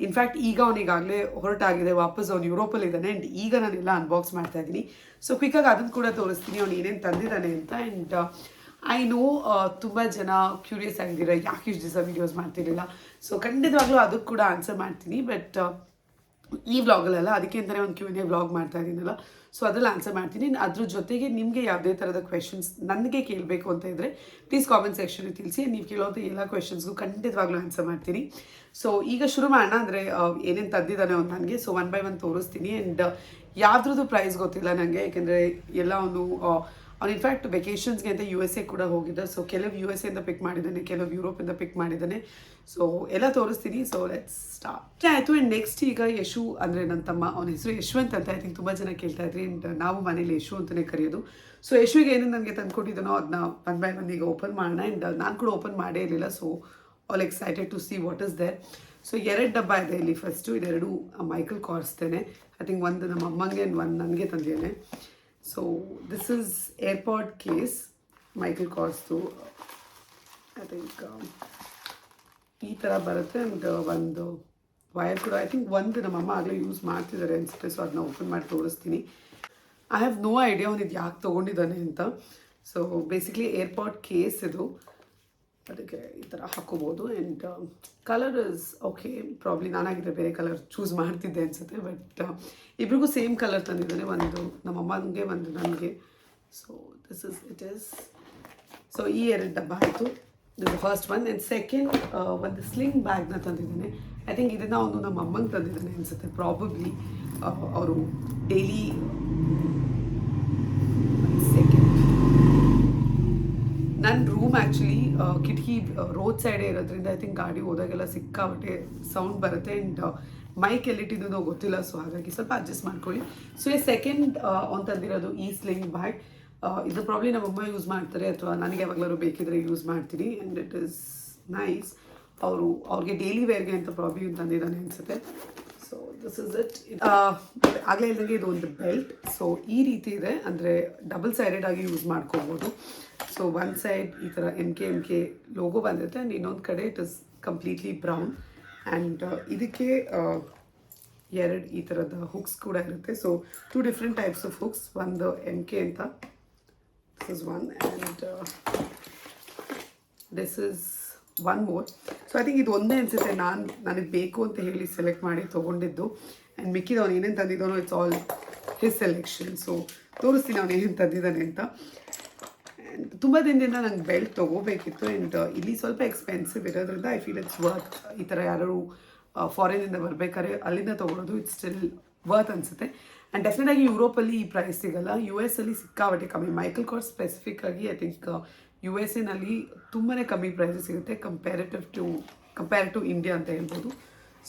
ಇನ್ಫ್ಯಾಕ್ಟ್ ಈಗ ಅವನಿಗಾಗಲೇ ಹೊರಟಾಗಿದೆ, ವಾಪಸ್ ಅವ್ನು ಯುರೋಪಲ್ಲಿ ಇದ್ದಾನೆ ಆ್ಯಂಡ್ ಈಗ ನಾನೆಲ್ಲ ಅನ್ಬಾಕ್ಸ್ ಮಾಡ್ತಾ ಇದ್ದೀನಿ. ಸೊ ಕ್ವಿಕ್ಕಾಗಿ ಅದನ್ನು ಕೂಡ ತೋರಿಸ್ತೀನಿ, ಅವ್ನು ಏನೇನು ತಂದಿದ್ದಾನೆ ಅಂತ. ಆ್ಯಂಡ್ ಐ ನೋ ತುಂಬ ಜನ ಕ್ಯೂರಿಯಸ್ ಆಗಿದ್ದೀರ, ಯಾಕೆ ಇಷ್ಟು ದಿವಸ ವೀಡಿಯೋಸ್ ಮಾಡ್ತಿರಲಿಲ್ಲ. ಸೊ ಖಂಡಿತವಾಗ್ಲೂ ಅದಕ್ಕೆ ಕೂಡ ಆನ್ಸರ್ ಮಾಡ್ತೀನಿ ಬಟ್ ಈ ವ್ಲಾಗಲ್ಲೆಲ್ಲ ಅದಕ್ಕೆ ಅಂತಲೇ ಒಂದು ಕ್ಯೂ ಎ ವ್ಲಾಗ್ ಮಾಡ್ತಾ ಇದ್ದೀನಲ್ಲ. ಸೊ ಅದ್ರಲ್ಲಿ ಆನ್ಸರ್ ಮಾಡ್ತೀನಿ. ಅದ್ರ ಜೊತೆಗೆ ನಿಮಗೆ ಯಾವುದೇ ಥರದ ಕ್ವೆಶನ್ಸ್ ನನಗೆ ಕೇಳಬೇಕು ಅಂತ ಇದ್ದರೆ ಪ್ಲೀಸ್ ಕಾಮೆಂಟ್ ಸೆಕ್ಷನಲ್ಲಿ ತಿಳಿಸಿ. ನೀವು ಕೇಳೋಂಥ ಎಲ್ಲ ಕ್ವೆಶನ್ಸ್ಗೂ ಖಂಡಿತವಾಗ್ಲೂ ಆನ್ಸರ್ ಮಾಡ್ತೀನಿ. ಸೊ ಈಗ ಶುರು ಮಾಡೋಣ. ಅಂದರೆ ಏನೇನು ತಂದಿದ್ದಾನೆ ಅವ್ನು ನನಗೆ. ಸೊ ಒನ್ ಬೈ ಒನ್ ತೋರಿಸ್ತೀನಿ. ಆ್ಯಂಡ್ ಯಾವ್ದ್ರದ್ದು ಪ್ರೈಸ್ ಗೊತ್ತಿಲ್ಲ ನನಗೆ ಯಾಕೆಂದರೆ, ಎಲ್ಲ ಅವನು ಅವ್ನು ಇನ್ಫ್ಯಾಕ್ಟ್ ವೆಕೇಷನ್ಸ್ಗೆ ಅಂತ ಯು ಎಸ್ ಎ ಕೂಡ ಹೋಗಿದ್ದ. ಸೊ ಕೆಲವು ಯು ಎಸ್ ಎಂದ ಪಿಕ್ ಮಾಡಿದ್ದಾನೆ, ಕೆಲವು ಯುರೋಪಿಂದ ಪಿಕ್ ಮಾಡಿದ್ದಾನೆ. ಸೊ ಎಲ್ಲ ತೋರಿಸ್ತೀನಿ. ಸೊ ಲೆಟ್ಸ್ ಸ್ಟಾರ್ಟ್ ಆಯಿತು. ಆ್ಯಂಡ್ ನೆಕ್ಸ್ಟ್ ಈಗ ಯಶು ಅಂದರೆ ನನ್ನ ತಮ್ಮ. ಅವನ ಹೆಸರು ಯಶವಂತ್ ಅಂತ ಐ ಥಿಂಕ್ ತುಂಬ ಜನ ಕೇಳ್ತಾ ಇದ್ರಿ. ಆ್ಯಂಡ್ ನಾವು ಮನೇಲಿ ಯಶು ಅಂತಲೇ ಕರೆಯೋದು. ಸೊ ಯಶುಗೆ ಏನು ನನಗೆ ತಂದುಕೊಟ್ಟಿದ್ದಾನೋ ಅದನ್ನ ಒನ್ ಬೈ ಒನ್ ಈಗ ಓಪನ್ ಮಾಡೋಣ. ಆ್ಯಂಡ್ ನಾನು ಕೂಡ ಓಪನ್ ಮಾಡೇ ಇರಲಿಲ್ಲ. So all excited to see what is there so ಎರಡು ಡಬ್ಬ ಇದೆ ಇಲ್ಲಿ. ಫಸ್ಟು ಇದೆರಡು ಮೈಕಲ್ ಕಾರ್ಸ್ತೇನೆ. ಐ ಥಿಂಕ್ ಒಂದು ನಮ್ಮ ಅಮ್ಮಂಗೆ ಒಂದು ನನಗೆ ತಂದಿದ್ದೇನೆ. So this is airport case Michael ಕಾರ್ಸ್ದು I think ಈ ಥರ ಬರುತ್ತೆ ಆ್ಯಂಡ್ ಒಂದು ವೈರ್ ಕೂಡ ಐ ಥಿಂಕ್ ಒಂದು ನಮ್ಮಮ್ಮ ಆಗಲೇ ಯೂಸ್ ಮಾಡ್ತಿದ್ದಾರೆ ಅನಿಸುತ್ತೆ. ಸೊ ಅದನ್ನ ಓಪನ್ ಮಾಡಿ ತೋರಿಸ್ತೀನಿ. ಐ ಹ್ಯಾವ್ ನೋ ಐಡಿಯಾ ಅವನು ಇದು ಯಾಕೆ ತೊಗೊಂಡಿದ್ದಾನೆ ಅಂತ. ಸೊ ಬೇಸಿಕ್ಲಿ ಏರ್ಪೋರ್ಟ್ ಕೇಸ್ ಇದು. ಅದಕ್ಕೆ ಈ ಥರ ಹಾಕೋಬೋದು and colour is okay probably ನಾನಾಗಿದ್ದರೆ ಬೇರೆ ಕಲರ್ ಚೂಸ್ ಮಾಡ್ತಿದ್ದೆ ಅನಿಸುತ್ತೆ ಬಟ್ ಇಬ್ರಿಗೂ ಸೇಮ್ ಕಲರ್ ತಂದಿದ್ದಾನೆ ಒಂದು ನಮ್ಮಮ್ಮನಿಗೆ ಒಂದು ನನಗೆ. So this is it is so ಈ ಎರಡು ಡಬ್ಬ ಆಯಿತು. ಇದು ಫಸ್ಟ್ ಒನ್ ಆ್ಯಂಡ್ ಸೆಕೆಂಡ್ ಒಂದು ಸ್ಲಿಂಗ್ ಬ್ಯಾಗ್ನ ತಂದಿದ್ದಾನೆ. ಐ ಥಿಂಕ್ ಇದನ್ನು ಅವನು ನಮ್ಮ ಅಮ್ಮಂಗೆ ತಂದಿದ್ದಾನೆ ಅನಿಸುತ್ತೆ. ಪ್ರಾಬಬ್ಲಿ ಅವರು ಡೈಲಿ ಸೆಕೆಂಡ್ ನನ್ನ ರೂಮ್ ಆ್ಯಕ್ಚುಲಿ ಕಿಟಕಿ ರೋಡ್ ಸೈಡೇ ಇರೋದ್ರಿಂದ ಐ ಥಿಂಕ್ ಗಾಡಿ ಹೋದಾಗೆಲ್ಲ ಸಿಕ್ಕಾಬಟ್ಟೆ ಸೌಂಡ್ ಬರುತ್ತೆ ಆ್ಯಂಡ್ ಮೈಕ್ ಎಲ್ಲಿಟ್ಟಿದ್ದು ಗೊತ್ತಿಲ್ಲ ಸೊ ಹಾಗಾಗಿ ಸ್ವಲ್ಪ ಅಡ್ಜಸ್ಟ್ ಮಾಡ್ಕೊಳ್ಳಿ. ಸೊ ಈ ಸೆಕೆಂಡ್ ಅಂತಂದಿರೋದು ತಂದಿರೋದು ಈ ಸ್ಲಿಂಗ್ ಬ್ಯಾಗ್ ಇದು ಪ್ರಾಬ್ಲಿ ನಮ್ಮಮ್ಮ ಯೂಸ್ ಮಾಡ್ತಾರೆ ಅಥವಾ ನನಗೆ ಯಾವಾಗಲಾದ್ರು ಬೇಕಿದ್ರೆ ಯೂಸ್ ಮಾಡ್ತೀನಿ ಆ್ಯಂಡ್ ಇಟ್ ಇಸ್ ನೈಸ್ ಅವರು, ಅವ್ರಿಗೆ ಡೈಲಿ ವೇರ್ಗೆ ಅಂತ ಪ್ರಾಬ್ಲಿ ತಂದಿದ್ದಾನೆ ಅನಿಸುತ್ತೆ. ದಿಸ್ ಇಸ್ ಇಟ್ ಆಗಲೇ ಇಲ್ಲದಂಗೆ ಇದು ಒಂದು ಬೆಲ್ಟ್. ಸೊ ಈ ರೀತಿ ಇದೆ. ಅಂದರೆ ಡಬಲ್ ಸೈಡೆಡ್ ಆಗಿ ಯೂಸ್ ಮಾಡ್ಕೋಬೋದು. ಸೊ ಒನ್ ಸೈಡ್ ಈ ಥರ M K M K logo ಬಂದಿರುತ್ತೆ ಆ್ಯಂಡ್ ಇನ್ನೊಂದು ಕಡೆ it is completely brown and ಇದಕ್ಕೆ ಎರಡು ಈ ಥರದ ಹುಕ್ಸ್ ಕೂಡ ಇರುತ್ತೆ. So two different types of hooks ಒಂದು ಎಂ ಕೆ ಅಂತ. This is one and this is one more so I think ಇದು ಒಂದೇ ಅನಿಸುತ್ತೆ. ನಾನು, ನನಗೆ ಬೇಕು ಅಂತ ಹೇಳಿ ಸೆಲೆಕ್ಟ್ ಮಾಡಿ ತೊಗೊಂಡಿದ್ದು. ಆ್ಯಂಡ್ ಮಿಕ್ಕಿದವನು ಏನೇನು ತಂದಿದ್ದಾನೋ it's all his selection so ತೋರಿಸ್ತೀನಿ ಅವನು ಏನೇನು ತಂದಿದ್ದಾನೆ ಅಂತ. ಆ್ಯಂಡ್ ತುಂಬ ದಿನದಿಂದ ನಂಗೆ ಬೆಲ್ಟ್ ತೊಗೋಬೇಕಿತ್ತು. ಆ್ಯಂಡ್ ಇಲ್ಲಿ ಸ್ವಲ್ಪ ಎಕ್ಸ್ಪೆನ್ಸಿವ್ ಇರೋದ್ರಿಂದ ಐ ಫೀಲ್ ಇಟ್ಸ್ ವರ್ತ್ ಈ ಥರ ಯಾರು ಫಾರಿನಿಂದ ಬರಬೇಕಾದ್ರೆ ಅಲ್ಲಿಂದ ತೊಗೊಳೋದು ಇಟ್ಸ್ ಸ್ಟಿಲ್ ವರ್ತ್ ಅನಿಸುತ್ತೆ. ಆ್ಯಂಡ್ ಡೆಫಿನೆಟ್ ಆಗಿ ಯುರೋಪಲ್ಲಿ ಈ ಪ್ರೈಸ್ ಸಿಗಲ್ಲ. ಯು ಎಸ್ ಅಲ್ಲಿ ಸಿಕ್ಕಾಬಟ್ಟೆ ಕಮ್ಮಿ. ಮೈಕಲ್ ಸ್ಪೆಸಿಫಿಕ್ ಆಗಿ ಐ ಥಿಂಕ್ ಯು ಎಸ್ ಎನಲ್ಲಿ ತುಂಬಾ ಕಮ್ಮಿ ಪ್ರೈಸಸ್ ಸಿಗುತ್ತೆ comparative to compare to India ಅಂತ ಹೇಳ್ಬೋದು.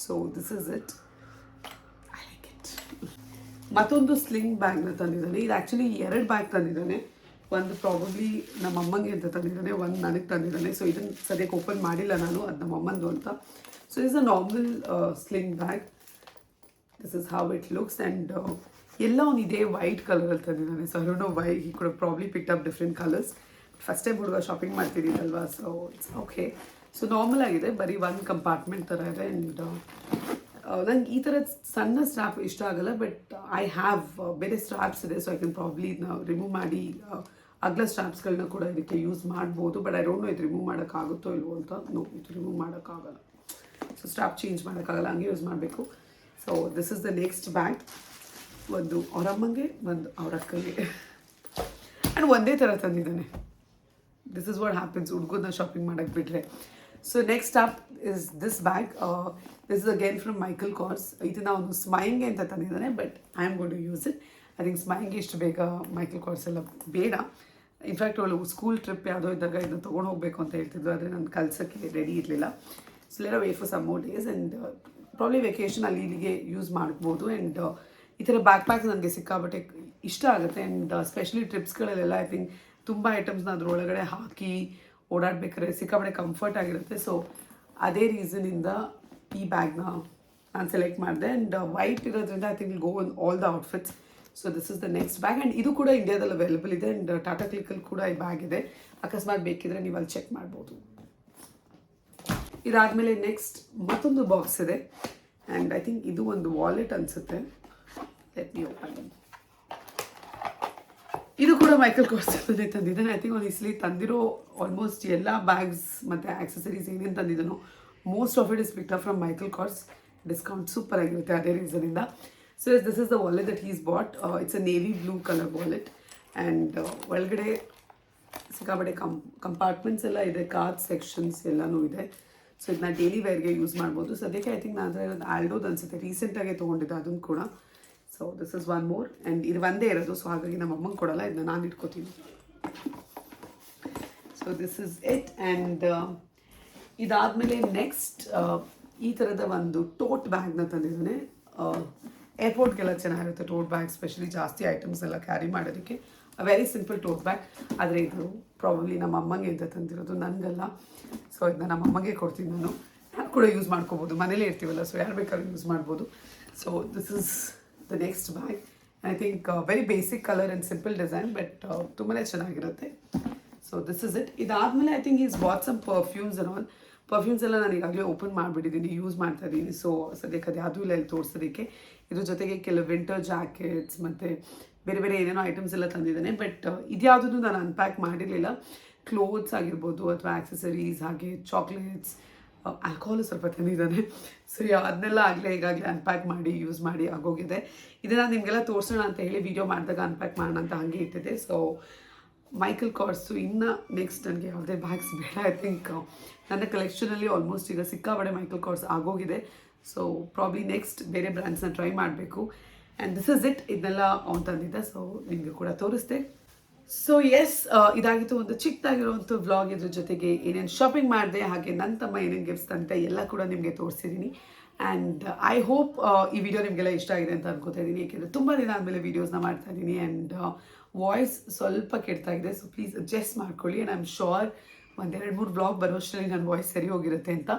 So this is it I like it ಮತ್ತೊಂದು ಸ್ಲಿಂಗ್ ಬ್ಯಾಗ್ನ ತಂದಿದ್ದಾನೆ. ಇದು ಆ್ಯಕ್ಚುಲಿ ಎರಡು ಬ್ಯಾಗ್ ತಂದಿದ್ದಾನೆ. ಒಂದು ಪ್ರಾಬಬ್ಲಿ ನಮ್ಮ ಅಮ್ಮಂಗೆ ಅಂತ ತಂದಿದ್ದಾನೆ, ಒಂದು ನನಗೆ ತಂದಿದ್ದಾನೆ. ಸೊ ಇದನ್ನು ಸದ್ಯಕ್ಕೆ ಓಪನ್ ಮಾಡಿಲ್ಲ ನಾನು, ಅದು ನಮ್ಮ ಅಮ್ಮಂದು ಅಂತ. So is a normal sling bag this is how it looks and ಎಲ್ಲ ಒಂದು ಇದೇ ವೈಟ್ ಕಲರಲ್ಲಿ ತಂದಿದ್ದಾನೆ. So I know why he ಕೂಡ probably pick up different colours first ಹುಡುಗ shopping ಮಾಡ್ತಿದ್ದೀನಲ್ವಾ? So it's okay so normal ಆಗಿದೆ. ಬರೀ ಒಂದು ಕಂಪಾರ್ಟ್ಮೆಂಟ್ ಥರ ಇದೆ ಆ್ಯಂಡ್ ನಂಗೆ ಈ ಥರದ ಸಣ್ಣ ಸ್ಟ್ರಾಪ್ ಇಷ್ಟ ಆಗಲ್ಲ ಬಟ್ ಐ ಹ್ಯಾವ್ ಬೇರೆ ಸ್ಟ್ರಾಪ್ಸ್ ಇದೆ ಸೊ ಐ ಕ್ಯಾನ್ ಪ್ರಾಬ್ಲಿ ಇದನ್ನ ರಿಮೂವ್ ಮಾಡಿ uh, ಅಗ್ಲ ಸ್ಟ್ರಾಪ್ಸ್ಗಳನ್ನ ಕೂಡ ಇದಕ್ಕೆ ಯೂಸ್ ಮಾಡ್ಬೋದು ಬಟ್ ಐ ಡೋಂಟ್ ನೋ ಇದು ರಿಮೂವ್ ಮಾಡೋಕ್ಕಾಗುತ್ತೋ ಇಲ್ವೋ ಅಂತ ನೋ ಇದು ರಿಮೂವ್ ಮಾಡೋಕ್ಕಾಗಲ್ಲ ಸೊ ಸ್ಟ್ರಾಪ್ ಚೇಂಜ್ ಮಾಡೋಕ್ಕಾಗಲ್ಲ ಹಂಗೆ ಯೂಸ್ ಮಾಡಬೇಕು. So this is the next bag ಒಂದು ಅವರಮ್ಮಂಗೆ ಒಂದು ಅವರ ಅಕ್ಕಂಗೆ. ಆ್ಯಂಡ್ ಒಂದೇ ಥರ ತಂದಿದ್ದಾನೆ. ದಿಸ್ ಇಸ್ ವಾಟ್ ಹ್ಯಾಪನ್ಸ್ ಹುಡ್ಗನ್ನ ಶಾಪಿಂಗ್ ಮಾಡೋಕ್ಕೆ ಬಿಟ್ಟರೆ so next up is this bag this is again from Michael Kors ಇದನ್ನ ಅವನು ಸ್ಮೈಂಗೆ ಅಂತ ತಂದಿದ್ದಾನೆ but I am gonna use it I think ಸ್ಮೈಂಗೆ ಇಷ್ಟು ಬೇಗ ಮೈಕಲ್ ಕಾರ್ಸ್ ಎಲ್ಲ ಬೇಡ. ಇನ್ಫ್ಯಾಕ್ಟ್ ಅವಳು ಸ್ಕೂಲ್ ಟ್ರಿಪ್ ಯಾವುದೋ ಇದ್ದಾಗ ಇದನ್ನ ತೊಗೊಂಡು ಹೋಗಬೇಕು ಅಂತ ಹೇಳ್ತಿದ್ರು, ಆದರೆ ನಾನು ಕಲ್ಸೋಕ್ಕೆ ರೆಡಿ ಇರಲಿಲ್ಲ. So ಲೇರ way for some more days and probably vacation ಅಲ್ಲಿ ಇಲ್ಲಿಗೆ ಯೂಸ್ ಮಾಡ್ಬೋದು. ಆ್ಯಂಡ್ ಈ ಥರ ಬ್ಯಾಕ್ ಪ್ಯಾಕ್ ನನಗೆ ಸಿಕ್ಕಾಬಟ್ಟೆ ಇಷ್ಟ ಆಗುತ್ತೆ. ಆ್ಯಂಡ್ ಸ್ಪೆಷಲಿ ಟ್ರಿಪ್ಸ್ಗಳಲ್ಲೆಲ್ಲ ಐ ಥಿಂಕ್ ತುಂಬ ಐಟಮ್ಸ್ನ ಅದ್ರೊಳಗಡೆ ಹಾಕಿ ಓಡಾಡ್ಬೇಕಾದ್ರೆ ಸಿಕ್ಕಾಪಡೆ ಕಂಫರ್ಟ್ ಆಗಿರುತ್ತೆ. ಸೊ ಅದೇ ರೀಸನಿಂದ ಈ ಬ್ಯಾಗ್ನ ನಾನು ಸೆಲೆಕ್ಟ್ ಮಾಡಿದೆ. ಆ್ಯಂಡ್ ವೈಟ್ ಇರೋದ್ರಿಂದ I think go all the outfits so this is the next bag and ಇದು ಕೂಡ ಇಂಡಿಯಾದಲ್ಲಿ ಅವೈಲೇಬಲ್ ಇದೆ. ಆ್ಯಂಡ್ ಟಾಟಾ ಕ್ಲಿಕ್ಕಲ್ಲಿ ಕೂಡ ಈ ಬ್ಯಾಗ್ ಇದೆ. ಅಕಸ್ಮಾತ್ ಬೇಕಿದ್ರೆ ನೀವು ಅಲ್ಲಿ ಚೆಕ್ ಮಾಡ್ಬೋದು. ಇದಾದಮೇಲೆ ನೆಕ್ಸ್ಟ್ ಮತ್ತೊಂದು ಬಾಕ್ಸ್ ಇದೆ. ಆ್ಯಂಡ್ ಐ ಥಿಂಕ್ ಇದು ಒಂದು ವಾಲೆಟ್ ಅನಿಸುತ್ತೆ. ಲೆಟ್ ಮಿ ಓಪನ್ ಇದು ಕೂಡ ಮೈಕಲ್ ಕೋರ್ಸಲ್ಲೇ ತಂದಿದ್ದಾನೆ. ಐ ಥಿಂಕ್ ಒಂದು ಇಸ್ಲಿ ತಂದಿರೋ ಆಲ್ಮೋಸ್ಟ್ ಎಲ್ಲ ಬ್ಯಾಗ್ಸ್ ಮತ್ತು ಆಕ್ಸೆಸರೀಸ್ ಏನೇನು ತಂದಿದ್ದಾನೋ most of it is picked from Michael Kors discount super ಆಗಿರುತ್ತೆ ಅದೇ ರೀಸನಿಂದ so yes this is the wallet that is bought it's a navy blue colour wallet and ಒಳಗಡೆ ಸಿಕ್ಕಾಪಟ್ಟೆ ಕಂ ಕಂಪಾರ್ಟ್ಮೆಂಟ್ಸ್ ಎಲ್ಲ ಇದೆ ಕಾರ್ಡ್ ಸೆಕ್ಷನ್ಸ್ ಎಲ್ಲನೂ ಇದೆ. ಸೊ ಇದನ್ನ ಡೈಲಿ ವೇರ್ಗೆ ಯೂಸ್ ಮಾಡ್ಬೋದು. ಸದ್ಯಕ್ಕೆ ಐ ಥಿಂಕ್ ನಾನು ಅಂದರೆ ಆಲ್ಡೋದು ಅನಿಸುತ್ತೆ. ರೀಸೆಂಟಾಗೆ ತೊಗೊಂಡಿದ್ದೆ ಅದನ್ನು ಕೂಡ. So this is one more and ಇದು ಒಂದೇ ಇರೋದು. ಸೊ ಹಾಗಾಗಿ ನಮ್ಮ ಅಮ್ಮಂಗೆ ಕೊಡೋಲ್ಲ. ಇದನ್ನ ನಾನು ಇಟ್ಕೋತೀನಿ. So this is it and ಇದಾದಮೇಲೆ ನೆಕ್ಸ್ಟ್ ಈ ಥರದ ಒಂದು ಟೋಟ್ ಬ್ಯಾಗ್ನ ತಂದಿದ್ದಾನೆ. ಏರ್ಪೋರ್ಟ್ಗೆಲ್ಲ ಚೆನ್ನಾಗಿರುತ್ತೆ ಟೋಟ್ ಬ್ಯಾಗ್ ಸ್ಪೆಷಲಿ ಜಾಸ್ತಿ ಐಟಮ್ಸ್ ಎಲ್ಲ ಕ್ಯಾರಿ ಮಾಡೋದಕ್ಕೆ. ವೆರಿ ಸಿಂಪಲ್ ಟೋಟ್ ಬ್ಯಾಗ್ ಆದರೆ ಇದು ಪ್ರಾಬಬ್ಲಿ ನಮ್ಮ ಅಮ್ಮಂಗೆ ಅಂತ ತಂದಿರೋದು, ನನಗಲ್ಲ. ಸೊ ಇದನ್ನ ನಮ್ಮ ಅಮ್ಮಗೆ ಕೊಡ್ತೀನಿ ನಾನು. ನಾನು ಕೂಡ ಯೂಸ್ ಮಾಡ್ಕೋಬೋದು. ಮನೇಲೇ ಇರ್ತೀವಲ್ಲ ಸೊ ಯಾರು ಬೇಕಾದ್ರೂ ಯೂಸ್ ಮಾಡ್ಬೋದು. So this is the next bag I think very basic colour and simple design but ತುಂಬಾ ಚೆನ್ನಾಗಿರುತ್ತೆ. ಸೊ ದಿಸ್ ಇಸ್ ಇಟ್ ಇದಾದಮೇಲೆ I think is bought some perfumes and all perfumes ಎಲ್ಲ ನಾನು ಈಗಾಗಲೇ ಓಪನ್ ಮಾಡಿಬಿಟ್ಟಿದ್ದೀನಿ ಯೂಸ್ ಮಾಡ್ತಾ ಇದ್ದೀನಿ. So ಸದ್ಯಕ್ಕೆ ಅದು ಯಾವುದೂ ಇಲ್ಲ, ಇಲ್ಲಿ ತೋರಿಸೋದಕ್ಕೆ. ಇದ್ರ ಜೊತೆಗೆ ಕೆಲವು ವಿಂಟರ್ ಜಾಕೆಟ್ಸ್ ಮತ್ತು ಬೇರೆ ಬೇರೆ ಏನೇನೋ ಐಟಮ್ಸ್ ಎಲ್ಲ ತಂದಿದ್ದಾನೆ. ಬಟ್ ಇದ್ಯಾವುದನ್ನು ನಾನು ಅನ್ಪ್ಯಾಕ್ ಮಾಡಿರಲಿಲ್ಲ. ಕ್ಲೋತ್ಸ್ ಆಗಿರ್ಬೋದು, ಅಥವಾ ಆಕ್ಸೆಸರೀಸ್ ಹಾಗೆ ಚಾಕ್ಲೇಟ್ಸ್ ಆಲ್ಕೋಹಾಲು ಸ್ವಲ್ಪ ತಂದಿದ್ದಾನೆ. ಸರಿ ಅದನ್ನೆಲ್ಲ ಆಗಲೇ ಈಗಾಗಲೇ ಅನ್ಪ್ಯಾಕ್ ಮಾಡಿ ಯೂಸ್ ಮಾಡಿ ಆಗೋಗಿದೆ. ಇದನ್ನು ನಿಮಗೆಲ್ಲ ತೋರಿಸೋಣ ಅಂತ ಹೇಳಿ ವಿಡಿಯೋ ಮಾಡಿದಾಗ ಅನ್ಪ್ಯಾಕ್ ಮಾಡೋಣ ಅಂತ ಹಾಗೆ ಇಟ್ಟಿದೆ ಸೊ ಮೈಕಲ್ ಕಾರ್ಡ್ಸು ಇನ್ನು ನೆಕ್ಸ್ಟ್ ನನಗೆ ಯಾವುದೇ ಬ್ಯಾಗ್ಸ್ ಬೇಡ ಐ ಥಿಂಕ್ ನನ್ನ ಕಲೆಕ್ಷನಲ್ಲಿ ಆಲ್ಮೋಸ್ಟ್ ಈಗ ಸಿಕ್ಕಾಬಡೆ ಮೈಕಲ್ ಕಾರ್ಸ್ ಆಗೋಗಿದೆ. ಸೊ ಪ್ರಾಬ್ಲಿ ನೆಕ್ಸ್ಟ್ ಬೇರೆ ಬ್ರ್ಯಾಂಡ್ಸ್ನ ಟ್ರೈ ಮಾಡಬೇಕು. ಆ್ಯಂಡ್ ದಿಸ್ ಇಸ್ ಇಟ್ ಇದನ್ನೆಲ್ಲ ಅವ್ನು ತಂದಿದ್ದೆ. ಸೊ ನಿಮಗೆ ಕೂಡ ತೋರಿಸ್ದೆ. ಸೊ ಎಸ್ ಇದಾಗಿತ್ತು ಒಂದು ಚಿಕ್ಕದಾಗಿರುವಂಥ ವ್ಲಾಗ್ ಇದ್ರ ಜೊತೆಗೆ ಏನೇನು ಶಾಪಿಂಗ್ ಮಾಡಿದೆ, ಹಾಗೆ ನನ್ನ ತಮ್ಮ ಏನೇನು ಗಿಫ್ಟ್ಸ್ ತಂತೆ ಎಲ್ಲ ಕೂಡ ನಿಮಗೆ ತೋರಿಸಿದ್ದೀನಿ ಆ್ಯಂಡ್ ಐ ಹೋಪ್ ಈ ವಿಡಿಯೋ ನಿಮಗೆಲ್ಲ ಇಷ್ಟ ಆಗಿದೆ ಅಂತ ಅನ್ಕೋತಾ ಇದ್ದೀನಿ. ಏಕೆಂದರೆ ತುಂಬ ದಿನ ಆದಮೇಲೆ ವೀಡಿಯೋಸ್ನ ಮಾಡ್ತಾ ಇದ್ದೀನಿ ಆ್ಯಂಡ್ ವಾಯ್ಸ್ ಸ್ವಲ್ಪ ಕೆಡ್ತಾ ಇದೆ. ಸೊ ಪ್ಲೀಸ್ ಅಡ್ಜಸ್ಟ್ ಮಾಡ್ಕೊಳ್ಳಿ. ಆ್ಯಂಡ್ ಐ ಆಮ್ ಶೋರ್ ಒಂದೆರಡು ಮೂರು ಬ್ಲಾಗ್ ಬರೋಷ್ಟರಲ್ಲಿ ನನ್ನ ವಾಯ್ಸ್ ಸರಿ ಹೋಗಿರುತ್ತೆ ಅಂತ.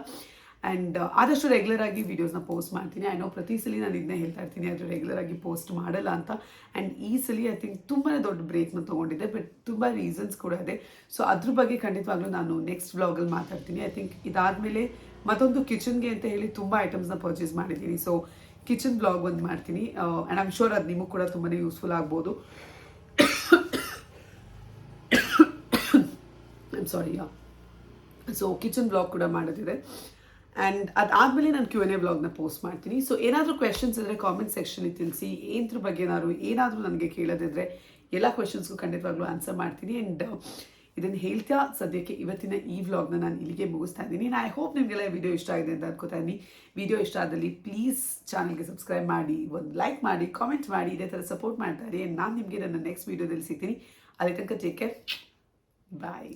ಆ್ಯಂಡ್ ಆದಷ್ಟು ರೆಗ್ಯುಲರ್ ಆಗಿ ವೀಡಿಯೋಸ್ನ ಪೋಸ್ಟ್ ಮಾಡ್ತೀನಿ. ಐ ನೋ ಪ್ರತಿ ಸಲ ನಾನು ಇದನ್ನೇ ಹೇಳ್ತಾ ಇರ್ತೀನಿ ಅದು ರೆಗ್ಯುಲರ್ ಆಗಿ ಪೋಸ್ಟ್ ಮಾಡಲ್ಲ ಅಂತ. ಆ್ಯಂಡ್ ಈ ಸಲ ಐ ಥಿಂಕ್ ತುಂಬಾ ದೊಡ್ಡ ಬ್ರೇಕ್ನ ತೊಗೊಂಡಿದ್ದೆ ಬಟ್ ತುಂಬ ರೀಸನ್ಸ್ ಕೂಡ ಇದೆ. ಸೊ ಅದ್ರ ಬಗ್ಗೆ ಖಂಡಿತವಾಗ್ಲೂ ನಾನು ನೆಕ್ಸ್ಟ್ ಬ್ಲಾಗಲ್ಲಿ ಮಾತಾಡ್ತೀನಿ. ಐ ಥಿಂಕ್ ಇದಾದಮೇಲೆ ಮತ್ತೊಂದು ಕಿಚನ್ಗೆ ಅಂತ ಹೇಳಿ ತುಂಬ ಐಟಮ್ಸ್ನ ಪರ್ಚೇಸ್ ಮಾಡಿದ್ದೀನಿ. ಸೊ ಕಿಚನ್ ಬ್ಲಾಗ್ ಒಂದು ಮಾಡ್ತೀನಿ. ಆ್ಯಂಡ್ ಐಮ್ ಶೋರ್ ಅದು ನಿಮಗೂ ಕೂಡ ತುಂಬಾ ಯೂಸ್ಫುಲ್ ಆಗ್ಬೋದು. I'm sorry so kitchen blog ಕೂಡ ಮಾಡೋದಿದೆ ಆ್ಯಂಡ್ ಅದಾದಮೇಲೆ ನಾನು ಕ್ಯೂ ಎನ್ ಎ ಬ್ಲಾಗ್ನ ಪೋಸ್ಟ್ ಮಾಡ್ತೀನಿ. ಸೊ ಏನಾದರೂ ಕ್ವೆಶನ್ಸ್ ಇದ್ದರೆ ಕಾಮೆಂಟ್ ಸೆಕ್ಷನಲ್ಲಿ ತಿಳಿಸಿ ಏನ್ರ ಬಗ್ಗೆ ಏನಾದ್ರು, ಏನಾದರೂ ನನಗೆ ಕೇಳೋದಿದ್ರೆ ಎಲ್ಲ ಕ್ವೆಶನ್ಸ್ಗೂ ಖಂಡಿತವಾಗ್ಲೂ ಆನ್ಸರ್ ಮಾಡ್ತೀನಿ. ಆ್ಯಂಡ್ ಇದನ್ನು ಹೇಳ್ತಾ ಸದ್ಯಕ್ಕೆ ಇವತ್ತಿನ ಈ ವ್ಲಾಗ್ನ ನಾನು ಇಲ್ಲಿಗೆ ಮುಗಿಸ್ತಾ ಇದ್ದೀನಿ. ಐ ಹೋಪ್ ನಿಮಗೆಲ್ಲ ವಿಡಿಯೋ ಇಷ್ಟ ಆಗಿದೆ ಅಂತ ಅನ್ಕೋತಾ ಇದ್ದೀನಿ. ವಿಡಿಯೋ ಇಷ್ಟ ಆದಲ್ಲಿ ಪ್ಲೀಸ್ ಚಾನಲ್ಗೆ ಸಬ್ಸ್ಕ್ರೈಬ್ ಮಾಡಿ, ಒಂದು ಲೈಕ್ ಮಾಡಿ ಕಾಮೆಂಟ್ ಮಾಡಿ, ಇದೇ ಥರ ಸಪೋರ್ಟ್ ಮಾಡ್ತಾರೆ ನಾನು ನಿಮಗೆ ನನ್ನ ನೆಕ್ಸ್ಟ್ ವೀಡಿಯೋದಲ್ಲಿ ಸಿಗ್ತೀನಿ. ಅಲ್ಲಿ ತನಕ ಟೇಕ್ ಕೇರ್ ಬಾಯ್